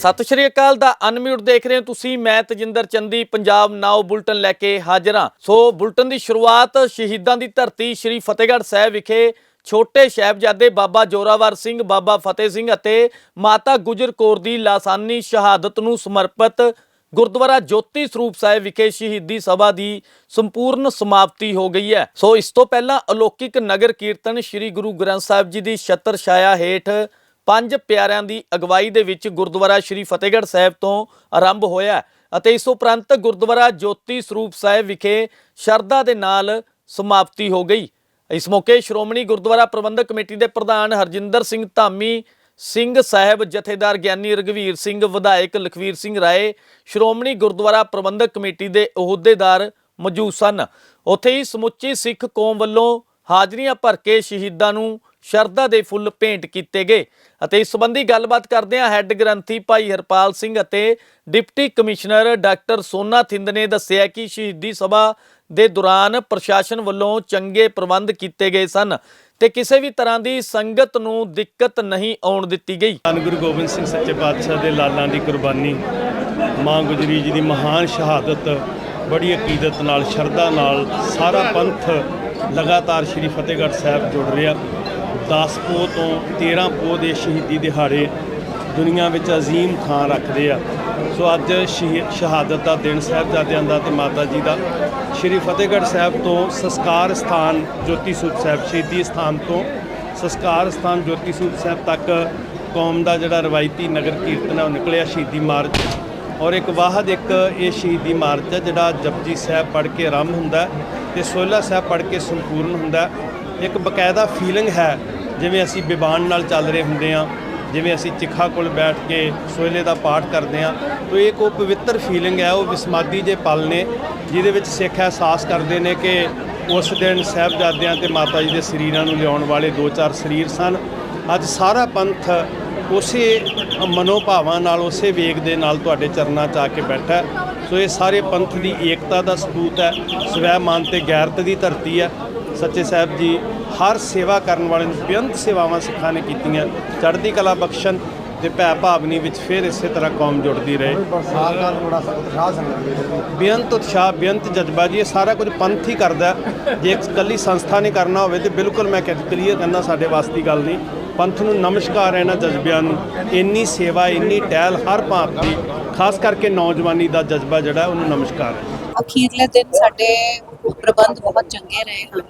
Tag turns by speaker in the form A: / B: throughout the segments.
A: ਸਤਿ ਸ਼੍ਰੀ ਅਕਾਲ ਦਾ ਅਨਮਿਊਟ ਦੇਖ ਰਹੇ ਹੋ ਤੁਸੀਂ। ਮੈਂ ਤਜਿੰਦਰ ਚੰਦੀ, ਪੰਜਾਬ ਨਾਓ ਬੁਲਟਨ ਲੈ ਕੇ ਹਾਜ਼ਰ ਹਾਂ। ਸੋ ਬੁਲਟਨ ਦੀ ਸ਼ੁਰੂਆਤ ਸ਼ਹੀਦਾਂ ਦੀ ਧਰਤੀ ਸ਼੍ਰੀ ਫਤਿਹਗੜ੍ਹ ਸਾਹਿਬ ਵਿਖੇ ਛੋਟੇ ਸਾਹਿਬਜ਼ਾਦੇ ਬਾਬਾ ਜੋਰਾਵਰ ਸਿੰਘ, ਬਾਬਾ ਫਤਿਹ ਸਿੰਘ ਅਤੇ ਮਾਤਾ ਗੁਜਰ ਕੌਰ ਦੀ ਲਾਸਾਨੀ ਸ਼ਹਾਦਤ ਨੂੰ ਸਮਰਪਿਤ ਗੁਰਦੁਆਰਾ ਜੋਤੀ ਸਰੂਪ ਸਾਹਿਬ ਵਿਖੇ ਸ਼ਹੀਦੀ ਸਭਾ ਦੀ ਸੰਪੂਰਨ ਸਮਾਪਤੀ ਹੋ ਗਈ ਹੈ। ਸੋ ਇਸ ਤੋਂ ਪਹਿਲਾਂ ਅਲੌਕਿਕ ਨਗਰ ਕੀਰਤਨ ਸ੍ਰੀ ਗੁਰੂ ਗ੍ਰੰਥ ਸਾਹਿਬ ਜੀ ਦੀ ਛਤਰ ਛਾਇਆ ਹੇਠ ਪੰਜ ਪਿਆਰਿਆਂ ਦੀ ਅਗਵਾਈ ਦੇ ਵਿੱਚ ਗੁਰਦੁਆਰਾ ਸ੍ਰੀ ਫਤਿਹਗੜ੍ਹ ਸਾਹਿਬ ਤੋਂ ਆਰੰਭ ਹੋਇਆ ਅਤੇ ਇਸ ਉਪਰੰਤ ਗੁਰਦੁਆਰਾ ਜੋਤੀ ਸਰੂਪ ਸਾਹਿਬ ਵਿਖੇ ਸ਼ਰਧਾ ਦੇ ਨਾਲ ਸਮਾਪਤੀ ਹੋ ਗਈ। ਇਸ ਮੌਕੇ ਸ਼੍ਰੋਮਣੀ ਗੁਰਦੁਆਰਾ ਪ੍ਰਬੰਧਕ ਕਮੇਟੀ ਦੇ ਪ੍ਰਧਾਨ ਹਰਜਿੰਦਰ ਸਿੰਘ ਧਾਮੀ, ਸਿੰਘ ਸਾਹਿਬ ਜਥੇਦਾਰ ਗਿਆਨੀ ਰਗਵੀਰ ਸਿੰਘ, ਵਿਧਾਇਕ ਲਖਵੀਰ ਸਿੰਘ ਰਾਏ, ਸ਼੍ਰੋਮਣੀ ਗੁਰਦੁਆਰਾ ਪ੍ਰਬੰਧਕ ਕਮੇਟੀ ਦੇ ਅਹੁਦੇਦਾਰ ਮੌਜੂਦ ਸਨ। ਉੱਥੇ ਹੀ ਸਮੁੱਚੀ ਸਿੱਖ ਕੌਮ ਵੱਲੋਂ ਹਾਜ਼ਰੀਆਂ ਭਰ ਕੇ ਸ਼ਹੀਦਾਂ ਨੂੰ ਸ਼ਰਧਾ ਦੇ ਫੁੱਲ ਭੇਂਟ ਕੀਤੇ ਗਏ ਅਤੇ ਇਸ ਸੰਬੰਧੀ ਗੱਲਬਾਤ ਕਰਦਿਆਂ ਹੈੱਡ ਗ੍ਰੰਥੀ ਭਾਈ ਹਰਪਾਲ ਸਿੰਘ ਅਤੇ ਡਿਪਟੀ ਕਮਿਸ਼ਨਰ ਡਾਕਟਰ ਸੋਨਾ ਥਿੰਦ ਨੇ ਦੱਸਿਆ ਕਿ ਸ਼ਹੀਦੀ ਸਭਾ ਦੇ ਦੌਰਾਨ ਪ੍ਰਸ਼ਾਸਨ ਵੱਲੋਂ ਚੰਗੇ ਪ੍ਰਬੰਧ ਕੀਤੇ ਗਏ ਸਨ ਤੇ ਕਿਸੇ ਵੀ ਤਰ੍ਹਾਂ ਦੀ ਸੰਗਤ ਨੂੰ ਦਿੱਕਤ ਨਹੀਂ ਆਉਣ ਦਿੱਤੀ ਗਈ।
B: ਧੰਨ ਗੁਰੂ ਗੋਬਿੰਦ ਸਿੰਘ ਸੱਚੇ ਪਾਤਸ਼ਾਹ ਦੇ ਲਾਲਾਂ ਦੀ ਕੁਰਬਾਨੀ, ਮਾਂ ਗੁਜਰੀ ਜੀ ਦੀ ਮਹਾਨ ਸ਼ਹਾਦਤ, ਬੜੀ ਅਕੀਦਤ ਨਾਲ, ਸ਼ਰਧਾ ਨਾਲ ਸਾਰਾ ਪੰਥ ਲਗਾਤਾਰ ਸ੍ਰੀ ਫਤਿਹਗੜ੍ਹ ਸਾਹਿਬ ਜੁੜ ਰਿਹਾ। 10 ਪੋਹ ਤੋਂ 13 ਪੋਹ ਦੇ ਸ਼ਹੀਦੀ ਦਿਹਾੜੇ ਦੁਨੀਆ ਵਿੱਚ ਅਜ਼ੀਮ ਥਾਂ ਰੱਖਦੇ ਆ। ਸੋ ਅੱਜ ਸ਼ਹੀ- ਸ਼ਹਾਦਤ ਦਾ ਦਿਨ ਸਾਹਿਬਜ਼ਾਦਿਆਂ ਦਾ ਤੇ ਮਾਤਾ ਜੀ ਦਾ। ਸ੍ਰੀ ਫਤਿਹਗੜ੍ਹ ਸਾਹਿਬ ਤੋਂ ਸੰਸਕਾਰ ਸਥਾਨ ਜੋਤੀ ਸੂਪ ਸਾਹਿਬ, ਸ਼ਹੀਦੀ ਸਥਾਨ ਤੋਂ ਸੰਸਕਾਰ ਸਥਾਨ ਜੋਤੀ ਸੂਪ ਸਾਹਿਬ ਤੱਕ ਕੌਮ ਦਾ ਜਿਹੜਾ ਰਵਾਇਤੀ ਨਗਰ ਕੀਰਤਨ ਹੈ ਉਹ ਨਿਕਲਿਆ ਸ਼ਹੀਦੀ ਮਾਰਚ। ਔਰ ਇੱਕ ਵਾਹਦ, ਇੱਕ ਇਹ ਸ਼ਹੀਦੀ ਮਾਰਚ ਹੈ ਜਿਹੜਾ ਜਪਜੀ ਸਾਹਿਬ ਪੜ੍ਹ ਕੇ ਆਰੰਭ ਹੁੰਦਾ ਹੈ ਤੇ ਸੋਹਿਲਾ ਸਾਹਿਬ ਪੜ੍ਹ ਕੇ ਸੰਪੂਰਨ ਹੁੰਦਾ ਇੱਕ ਬਕਾਇਦਾ ਫੀਲਿੰਗ ਹੈ, ਜਿਵੇਂ ਅਸੀਂ ਬਿਬਾਨ ਨਾਲ ਚੱਲ ਰਹੇ ਹੁੰਦੇ ਆ ਜਿਵੇਂ ਅਸੀਂ ਚਿਖਾ ਕੋਲ ਬੈਠ ਕੇ ਸੋਇਲੇ ਦਾ ਪਾਠ ਕਰਦੇ ਆ ਤਾਂ ਇੱਕ ਉਹ ਪਵਿੱਤਰ ਫੀਲਿੰਗ ਹੈ, ਉਹ ਵਿਸਮਾਦੀ ਜੇ ਪਲ ਨੇ, ਜਿਹਦੇ ਵਿੱਚ ਸਿੱਖ ਅਹਿਸਾਸ ਕਰਦੇ ਨੇ ਕਿ ਉਸ ਦਿਨ ਸਾਹਿਬਜ਼ਾਦਿਆਂ ਤੇ ਮਾਤਾ ਜੀ ਦੇ ਸਰੀਰਾਂ ਨੂੰ ਲਿਆਉਣ ਵਾਲੇ ਦੋ ਚਾਰ ਸਰੀਰ ਸਨ। ਅੱਜ ਸਾਰਾ ਪੰਥ ਉਸੇ ਮਨੋਭਾਵਾਂ ਨਾਲ, ਉਸੇ ਵੇਗ ਦੇ ਨਾਲ ਤੁਹਾਡੇ ਚਰਨਾਂ 'ਚ ਆ ਕੇ ਬੈਠਾ ਸੋ ਇਹ ਸਾਰੇ ਪੰਥ ਦੀ ਏਕਤਾ ਦਾ ਸਬੂਤ ਹੈ ਸਵੈ ਮਾਨ ਤੇ ਗੈਰਤ ਦੀ ਧਰਤੀ ਹੈ। ਸੱਚੇ ਸਾਹਿਬ ਜੀ ਹਰ ਸੇਵਾ ਕਰਨ ਵਾਲੇ ਨੂੰ ਬੇਅੰਤ ਸੇਵਾਵਾਂ ਸਿੱਖਾਂ ਨੇ ਕੀਤੀਆਂ। ਚੜ੍ਹਦੀ ਕਲਾ ਬਖਸ਼ਣ ਤੇ ਭੈ ਭਾਵਨੀ ਵਿੱਚ ਫਿਰ ਇਸੇ ਤਰ੍ਹਾਂ ਕੌਮ ਜੁੜਦੀ ਰਹੇ। ਬੇਅੰਤ ਉਤਸ਼ਾਹ ਬੇਅੰਤ ਜਜ਼ਬਾ ਜੀ ਇਹ ਸਾਰਾ ਕੁਝ ਪੰਥ ਹੀ ਕਰਦਾ। ਜੇ ਇੱਕ ਇਕੱਲੀ ਸੰਸਥਾ ਨੇ ਕਰਨਾ ਹੋਵੇ ਤੇ ਬਿਲਕੁਲ ਮੈਂ ਕਲੀਅਰ ਕਹਿੰਦਾ ਸਾਡੇ ਵਾਸਤੇ ਦੀ ਗੱਲ ਨਹੀਂ। ਪੰਥ ਨੂੰ ਨਮਸਕਾਰ ਹੈ ਇਹਨਾਂ ਜਜ਼ਬਿਆਂ ਨੂੰ। ਇੰਨੀ ਸੇਵਾ ਇੰਨੀ ਟਹਿਲ ਹਰ ਭਾਂਤ ਦੀ ਖਾਸ ਕਰਕੇ ਨੌਜਵਾਨੀ ਦਾ ਜਜ਼ਬਾ ਜਿਹੜਾ ਉਹਨੂੰ ਨਮਸਕਾਰ ਹੈ।
C: ਅਖੀਰਲੇ ਦਿਨ ਸਾਡੇ ਪ੍ਰਬੰਧ ਬਹੁਤ ਚੰਗੇ ਰਹੇ ਹਨ।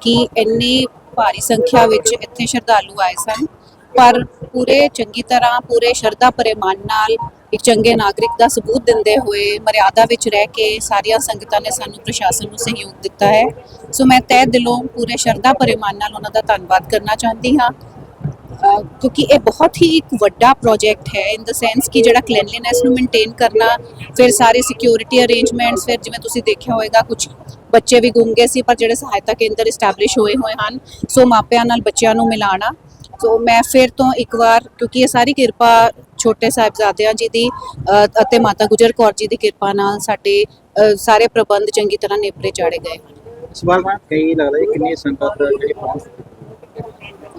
C: ਕਿ ਇੰਨੀ ਭਾਰੀ ਸੰਖਿਆ ਵਿੱਚ ਇੱਥੇ ਸ਼ਰਧਾਲੂ ਆਏ ਸਨ। ਪਰ ਪੂਰੇ ਚੰਗੀ ਤਰ੍ਹਾਂ, ਪੂਰੇ ਸ਼ਰਧਾ ਭਰੇ ਮਨ ਨਾਲ ਇੱਕ ਚੰਗੇ ਨਾਗਰਿਕ ਦਾ ਸਬੂਤ ਦਿੰਦੇ ਹੋਏ, ਮਰਿਆਦਾ ਵਿੱਚ ਰਹਿ ਕੇ ਸਾਰੀਆਂ ਸੰਗਤਾਂ ਨੇ ਸਾਨੂੰ ਪ੍ਰਸ਼ਾਸਨ ਨੂੰ ਸਹਿਯੋਗ ਦਿੱਤਾ ਹੈ। ਸੋ ਮੈਂ ਤਹਿ ਦਿਲੋਂ ਪੂਰੇ ਸ਼ਰਧਾ ਭਰੇ ਮਨ ਨਾਲ ਉਹਨਾਂ ਦਾ ਧੰਨਵਾਦ ਕਰਨਾ ਚਾਹੁੰਦੀ ਹਾਂ। ਕਿਉਂਕਿ ਇਹ ਬਹੁਤ ਹੀ ਇੱਕ ਵੱਡਾ ਪ੍ਰੋਜੈਕਟ ਹੈ ਇਨ ਦਾ ਸੈਂਸ ਕਿ ਜਿਹੜਾ ਕਲੀਨਲੀਨੈਸ ਨੂੰ ਮੇਨਟੇਨ ਕਰਨਾ, ਫਿਰ ਸਾਰੇ ਸਿਕਿਉਰਿਟੀ ਅਰੇਂਜਮੈਂਟਸ ਫਿਰ ਜਿਵੇਂ ਤੁਸੀਂ ਦੇਖਿਆ ਹੋਵੇਗਾ ਕੁਝ ਬੱਚੇ ਵੀ ਗੁੰਮ ਗਏ ਸੀ, ਪਰ ਜਿਹੜੇ ਸਹਾਇਤਾ ਕੇਂਦਰ ਇਸਟੈਬਲਿਸ਼ ਹੋਏ ਹੋਏ ਹਨ, ਸੋ ਮਾਪਿਆਂ ਨਾਲ ਬੱਚਿਆਂ ਨੂੰ ਮਿਲਾਣਾ। ਸੋ ਮੈਂ ਫਿਰ ਤੋਂ ਇੱਕ ਵਾਰ, ਕਿਉਂਕਿ ਇਹ ਸਾਰੀ ਕਿਰਪਾ ਛੋਟੇ ਸਾਹਿਬਜ਼ਾਦਿਆਂ ਜੀ ਦੀ ਅਤੇ ਮਾਤਾ ਗੁਜਰ ਕੌਰ ਜੀ ਦੀ ਕਿਰਪਾ ਨਾਲ ਸਾਡੇ ਸਾਰੇ ਪ੍ਰਬੰਧ ਚੰਗੀ ਤਰ੍ਹਾਂ ਨੇਪਰੇ ਚਾੜੇ ਗਏ
D: ਇਸ ਵਾਰ ਕਈ ਲੱਗਦਾ ਕਿੰਨੀ ਸੰਗਤ ਜਿਹੜੀ ਪਹੁੰਚ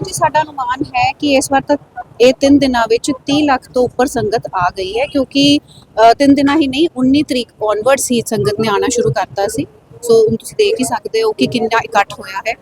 C: ਜੀ ਸਾਡਾ ਅਨੁਮਾਨ ਹੈ ਕਿ ਇਸ ਵਾਰ ਤੱਕ ਇਹ ਤਿੰਨ ਦਿਨਾਂ ਵਿੱਚ 30 ਲੱਖ ਤੋਂ ਉੱਪਰ ਸੰਗਤ ਆ ਗਈ ਹੈ ਕਿਉਂਕਿ ਅ, ਤਿੰਨ ਦਿਨਾਂ ਹੀ ਨਹੀਂ 19 ਤਰੀਕ ਔਨਵਰਡਸ ਹੀ ਸੰਗਤ ਨੇ ਆਣਾ ਸ਼ੁਰੂ ਕਰਤਾ ਸੀ। ਸੋ ਤੁਸੀਂ ਦੇਖ ਹੀ ਸਕਦੇ ਹੋ ਕਿ ਕਿੰਨਾ ਇਕੱਠ ਹੋਇਆ ਹੈ।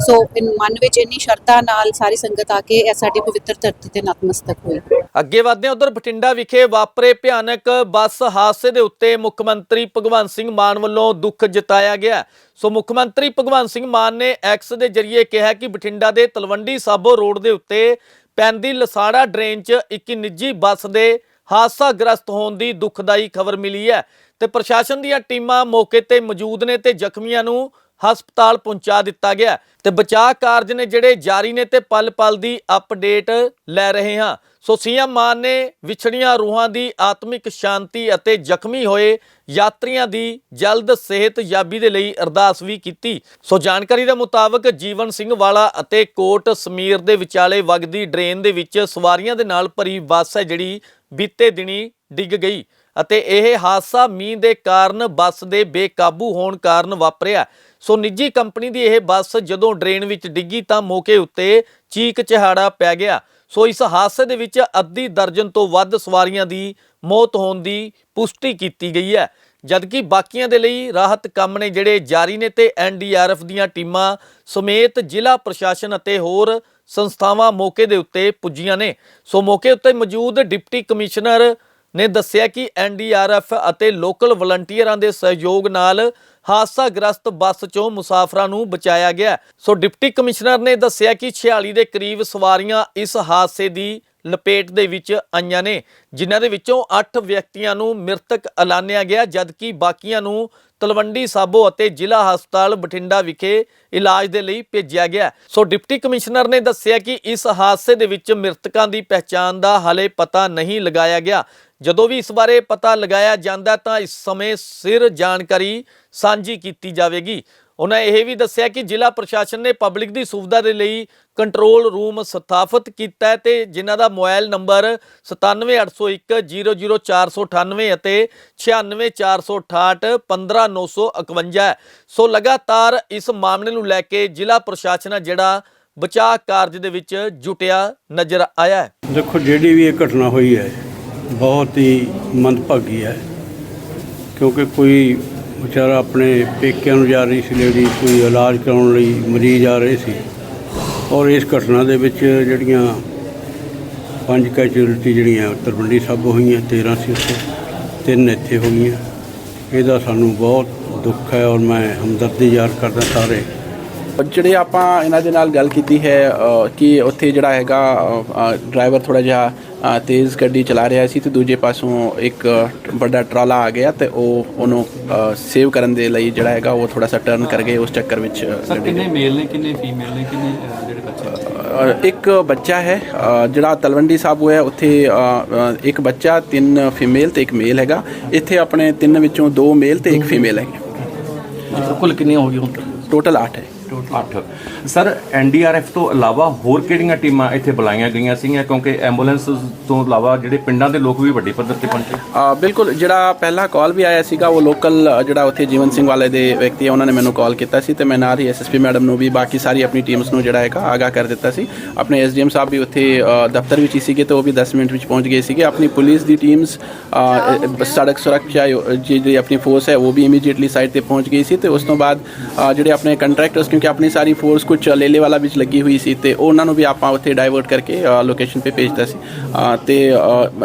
C: ਸੋ ਮਨ ਵਿੱਚ ਇੰਨੀ ਸ਼ਰਧਾ ਨਾਲ ਸਾਰੀ ਸੰਗਤ ਆ ਕੇ ਇਹ ਸਾਡੀ ਪਵਿੱਤਰ ਧਰਤੀ ਤੇ ਨਤਮਸਤਕ ਹੋਈ।
A: ਅੱਗੇ ਵਧਦੇ ਉਧਰ ਬਠਿੰਡਾ ਵਿਖੇ ਵਾਪਰੇ ਭਿਆਨਕ ਬੱਸ ਹਾਦਸੇ ਦੇ ਉੱਤੇ ਮੁੱਖ ਮੰਤਰੀ ਭਗਵੰਤ ਸਿੰਘ ਮਾਨ ਵੱਲੋਂ ਦੁੱਖ ਜਤਾਇਆ ਗਿਆ। ਸੋ, ਮੁੱਖ ਮੰਤਰੀ ਭਗਵੰਤ ਸਿੰਘ ਮਾਨ ਨੇ ਐਕਸ ਦੇ ਜ਼ਰੀਏ ਕਿਹਾ ਕਿ ਬਠਿੰਡਾ ਦੇ ਤਲਵੰਡੀ ਸਾਬੋ ਰੋਡ ਦੇ ਉੱਤੇ ਪੈਂਦੀ ਲਸਾੜਾ ਡਰੇਨ 'ਚ ਇੱਕ ਨਿੱਜੀ ਬੱਸ ਦੇ ਹਾਦਸਾ ਗ੍ਰਸਤ ਹੋਣ ਦੀ ਦੁਖਦਾਈ ਖਬਰ ਮਿਲੀ ਹੈ। ਤੇ ਪ੍ਰਸ਼ਾਸਨ ਦੀਆਂ ਟੀਮਾਂ ਮੌਕੇ ਤੇ ਮੌਜੂਦ ਨੇ ਤੇ ਜ਼ਖਮੀਆਂ ਨੂੰ ਹਸਪਤਾਲ ਪਹੁੰਚਾ ਦਿੱਤਾ ਗਿਆ ਤੇ ਬਚਾਅ ਕਾਰਜ ਨੇ ਜਿਹੜੇ ਜਾਰੀ ਨੇ ਤੇ ਪਲ-ਪਲ ਦੀ ਅਪਡੇਟ ਲੈ ਰਹੇ ਹਾਂ। ਸੋ ਸੀਐਮ ਮਾਨ ਨੇ ਵਿਛੜੀਆਂ ਰੂਹਾਂ ਦੀ ਆਤਮਿਕ ਸ਼ਾਂਤੀ ਅਤੇ ਜ਼ਖਮੀ ਹੋਏ ਯਾਤਰੀਆਂ ਦੀ ਜਲਦ ਸਿਹਤ ਯਾਬੀ ਦੇ ਲਈ ਅਰਦਾਸ ਵੀ ਕੀਤੀ। ਸੋ ਜਾਣਕਾਰੀ ਦੇ ਮੁਤਾਬਕ ਜੀਵਨ ਸਿੰਘ ਵਾਲਾ ਅਤੇ ਕੋਟ ਸਮੀਰ ਦੇ ਵਿਚਾਲੇ ਵਗਦੀ ਡਰੇਨ ਦੇ ਵਿੱਚ ਸਵਾਰੀਆਂ ਦੇ ਨਾਲ ਭਰੀ ਬੱਸ ਹੈ ਜਿਹੜੀ ਬੀਤੇ ਦਿਨੀ ਡਿੱਗ ਗਈ। ਅਤੇ ਇਹ ਹਾਦਸਾ ਮੀਂਹ ਦੇ ਕਾਰਨ ਬੱਸ ਦੇ ਬੇਕਾਬੂ ਹੋਣ ਕਾਰਨ ਵਾਪਰਿਆ। ਸੋ ਨਿੱਜੀ ਕੰਪਨੀ ਦੀ ਇਹ ਬੱਸ ਜਦੋਂ ਡਰੇਨ ਵਿੱਚ ਡਿੱਗੀ ਤਾਂ ਮੌਕੇ ਉੱਤੇ ਚੀਕ ਚਿਹਾੜਾ ਪੈ ਗਿਆ। ਸੋ ਇਸ ਹਾਦਸੇ ਦੇ ਵਿੱਚ ਅੱਧੀ ਦਰਜਨ ਤੋਂ ਵੱਧ ਸਵਾਰੀਆਂ ਦੀ ਮੌਤ ਹੋਣ ਦੀ ਪੁਸ਼ਟੀ ਕੀਤੀ ਗਈ ਹੈ। ਜਦਕਿ ਬਾਕੀਆਂ ਦੇ ਲਈ ਰਾਹਤ ਕੰਮ ਨੇ ਜਿਹੜੇ ਜਾਰੀ ਨੇ ਤੇ ਐਨਡੀਆਰਐਫ ਦੀਆਂ ਟੀਮਾਂ ਸਮੇਤ ਜ਼ਿਲ੍ਹਾ ਪ੍ਰਸ਼ਾਸਨ ਅਤੇ ਹੋਰ ਸੰਸਥਾਵਾਂ ਮੌਕੇ ਦੇ ਉੱਤੇ ਪੁੱਜੀਆਂ ਨੇ। ਸੋ ਮੌਕੇ ਉੱਤੇ ਮੌਜੂਦ ਡਿਪਟੀ ਕਮਿਸ਼ਨਰ ਨੇ ਦੱਸਿਆ ਕਿ ਐਨਡੀਆਰਐਫ ਅਤੇ ਲੋਕਲ ਵਲੰਟੀਅਰਾਂ ਦੇ ਸਹਿਯੋਗ ਨਾਲ ਹਾਦਸਾਗ੍ਰਸਤ ਬੱਸ 'ਚੋਂ ਮੁਸਾਫਰਾਂ ਨੂੰ ਬਚਾਇਆ ਗਿਆ। ਸੋ ਡਿਪਟੀ ਕਮਿਸ਼ਨਰ ਨੇ ਦੱਸਿਆ ਕਿ 46 ਦੇ ਕਰੀਬ ਸਵਾਰੀਆਂ ਇਸ ਹਾਦਸੇ ਦੀ ਲਪੇਟ ਦੇ ਵਿੱਚ ਆਈਆਂ ਨੇ, ਜਿਨ੍ਹਾਂ ਦੇ ਵਿੱਚੋਂ 8 ਵਿਅਕਤੀਆਂ ਨੂੰ ਮ੍ਰਿਤਕ ਐਲਾਨਿਆ ਗਿਆ, ਜਦਕਿ ਬਾਕੀਆਂ ਨੂੰ ਤਲਵੰਡੀ ਸਾਬੋ ਅਤੇ ਜ਼ਿਲ੍ਹਾ ਹਸਪਤਾਲ ਬਠਿੰਡਾ ਵਿਖੇ ਇਲਾਜ ਦੇ ਲਈ ਭੇਜਿਆ ਗਿਆ। ਸੋ ਡਿਪਟੀ ਕਮਿਸ਼ਨਰ ਨੇ ਦੱਸਿਆ ਕਿ ਇਸ ਹਾਦਸੇ ਦੇ ਵਿੱਚ ਮ੍ਰਿਤਕਾਂ ਦੀ ਪਹਿਚਾਣ ਦਾ ਹਾਲੇ ਪਤਾ ਨਹੀਂ ਲਗਾਇਆ ਗਿਆ। ਜਦੋਂ ਵੀ ਇਸ ਬਾਰੇ ਪਤਾ ਲਗਾਇਆ ਜਾਂਦਾ ਤਾਂ ਇਸ ਸਮੇਂ ਸਿਰ ਜਾਣਕਾਰੀ ਸਾਂਝੀ ਕੀਤੀ ਜਾਵੇਗੀ। ਉਹਨਾਂ ਇਹ ਵੀ ਦੱਸਿਆ ਕਿ ਜ਼ਿਲ੍ਹਾ ਪ੍ਰਸ਼ਾਸਨ ਨੇ ਪਬਲਿਕ ਦੀ ਸੁਵਿਧਾ ਦੇ ਲਈ ਕੰਟਰੋਲ ਰੂਮ ਸਥਾਪਿਤ ਕੀਤਾ ਹੈ ਤੇ ਜਿਨ੍ਹਾਂ ਦਾ ਮੋਬਾਈਲ ਨੰਬਰ 9780100498 ਅਤੇ 964661 15951 ਹੈ। ਸੋ ਲਗਾਤਾਰ ਇਸ ਮਾਮਲੇ ਨੂੰ ਲੈ ਕੇ ਜ਼ਿਲ੍ਹਾ ਪ੍ਰਸ਼ਾਸਨ ਹੈ ਜਿਹੜਾ ਬਚਾਅ ਕਾਰਜ ਦੇ ਵਿੱਚ ਜੁਟਿਆ ਨਜ਼ਰ ਆਇਆ ਹੈ।
E: ਦੇਖੋ, ਜਿਹੜੀ ਵੀ ਇਹ ਘਟਨਾ ਹੋਈ ਹੈ ਬਹੁਤ ਹੀ ਮੰਦਭਾਗੀ ਹੈ, ਕਿਉਂਕਿ ਕੋਈ ਵਿਚਾਰਾ ਆਪਣੇ ਪੇਕਿਆਂ ਨੂੰ ਜਾ ਰਹੀ ਸੀ ਲੇਡੀ ਕੋਈ ਇਲਾਜ ਕਰਾਉਣ ਲਈ ਮਰੀਜ਼ ਆ ਰਹੇ ਸੀ ਔਰ ਇਸ ਘਟਨਾ ਦੇ ਵਿੱਚ ਜਿਹੜੀਆਂ ਪੰਜ ਕੈਜੂਅਲਟੀ ਜਿਹੜੀਆਂ ਤਰਵੰਡੀ ਸਭ ਹੋਈਆਂ 13 ਸੀ ਉੱਥੇ, ਤਿੰਨ ਇੱਥੇ ਹੋ ਗਈਆਂ। ਇਹਦਾ ਸਾਨੂੰ ਬਹੁਤ ਦੁੱਖ ਹੈ ਔਰ ਮੈਂ ਹਮਦਰਦੀ ਜ਼ਾਹਰ ਕਰਦਾ ਸਾਰੇ।
F: ਜਿਹੜੇ ਆਪਾਂ ਇਹਨਾਂ ਦੇ ਨਾਲ ਗੱਲ ਕੀਤੀ ਹੈ ਕਿ ਉੱਥੇ ਜਿਹੜਾ ਹੈਗਾ ਡਰਾਈਵਰ ਥੋੜਾ ਜਿਹਾ ਤੇਜ਼ ਗੱਡੀ ਚਲਾ ਰਿਹਾ ਸੀ ਤੇ ਦੂਜੇ ਪਾਸੋਂ ਇੱਕ ਵੱਡਾ ਟਰਾਲਾ ਆ ਗਿਆ ਤੇ ਉਹ ਉਹਨੂੰ ਸੇਵ ਕਰਨ ਦੇ ਲਈ ਜਿਹੜਾ ਹੈਗਾ ਉਹ ਥੋੜਾ ਸਾ ਟਰਨ ਕਰ ਗਏ ਉਸ ਚੱਕਰ ਵਿੱਚ
G: ਸਰ ਕਿੰਨੇ ਮੇਲ ਨੇ ਕਿੰਨੇ ਫੀਮੇਲ ਨੇ ਕਿੰਨੇ ਜਿਹੜੇ ਬੱਚੇ
F: ਇੱਕ ਬੱਚਾ ਹੈ ਜਿਹੜਾ ਤਲਵੰਡੀ ਸਾਹਿਬ ਹੋਇਆ ਉੱਥੇ ਇੱਕ ਬੱਚਾ ਤਿੰਨ ਫੀਮੇਲ ਤੇ ਇੱਕ ਮੇਲ ਹੈਗਾ। ਇੱਥੇ ਆਪਣੇ ਤਿੰਨ ਵਿੱਚੋਂ ਦੋ ਮੇਲ ਤੇ ਇੱਕ ਫੀਮੇਲ ਹੈਗੇ।
G: ਕੁੱਲ ਕਿੰਨੇ ਹੋ ਗਏ ਹੁਣ?
F: ਟੋਟਲ 8 ਹੈ।
H: 8 ਸਰ ਐਨਡੀਆਰਐਫ ਤੋਂ ਇਲਾਵਾ ਹੋਰ ਕਿਹੜੀਆਂ ਟੀਮਾਂ ਇੱਥੇ ਬੁਲਾਈਆਂ ਗਈਆਂ ਸੀਗੀਆਂ? ਕਿਉਂਕਿ ਐਂਬੂਲੈਂਸ ਤੋਂ ਇਲਾਵਾ ਜਿਹੜੇ ਪਿੰਡਾਂ ਦੇ ਲੋਕ ਵੀ ਵੱਡੀ ਪੱਧਰ ਤੇ ਪਹੁੰਚੇ।
F: ਬਿਲਕੁਲ ਜਿਹੜਾ ਪਹਿਲਾ ਕਾਲ ਵੀ ਆਇਆ ਸੀਗਾ ਉਹ ਲੋਕਲ ਜਿਹੜਾ ਉੱਥੇ ਜੀਵਨ ਸਿੰਘ ਵਾਲੇ ਦੇ ਵਿਅਕਤੀ ਆ ਉਹਨਾਂ ਨੇ ਮੈਨੂੰ ਕਾਲ ਕੀਤਾ ਸੀ ਤੇ ਮੈਂ ਨਾਲ ਹੀ ਐਸਐਸਪੀ ਮੈਡਮ ਨੂੰ ਵੀ ਬਾਕੀ ਸਾਰੀ ਆਪਣੀ ਟੀਮਸ ਨੂੰ ਜਿਹੜਾ ਹੈਗਾ ਆਗਾਹ ਕਰ ਦਿੱਤਾ ਸੀ। ਆਪਣੇ ਐਸਡੀਐਮ ਸਾਹਿਬ ਵੀ ਉੱਥੇ ਦਫ਼ਤਰ ਵਿੱਚ ਹੀ ਸੀਗੇ ਤੇ ਉਹ ਵੀ 10 ਮਿੰਟ ਵਿੱਚ ਪਹੁੰਚ ਗਏ ਸੀਗੇ। ਆਪਣੀ ਪੁਲਿਸ ਦੀ ਟੀਮਸ ਸੜਕ ਸੁਰੱਖਿਆ ਜਿਹੜੀ ਆਪਣੀ ਫੋਰਸ ਹੈ ਉਹ ਵੀ ਇਮੀਡੀਏਟਲੀ ਸਾਈਟ ਤੇ ਪਹੁੰਚ ਗਈ ਸੀ ਤੇ ਉਸ ਤੋਂ ਬਾਅਦ ਜਿਹੜੇ ਆਪਣੇ ਕੰਟਰੈਕਟਰਸ ਕਿਉਂਕਿ ਆਪਣੀ ਸਾਰੀ ਫੋਰਸ ਕੁਝ ਲੇਲੇ ਵਾਲਾ ਵਿੱਚ ਲੱਗੀ ਹੋਈ ਸੀ ਤੇ ਉਹਨਾਂ ਨੂੰ ਵੀ ਆਪਾਂ ਉੱਥੇ ਡਾਈਵਰਟ ਕਰਕੇ ਲੋਕੇਸ਼ਨ ਤੇ ਭੇਜਤਾ ਸੀ। ਤੇ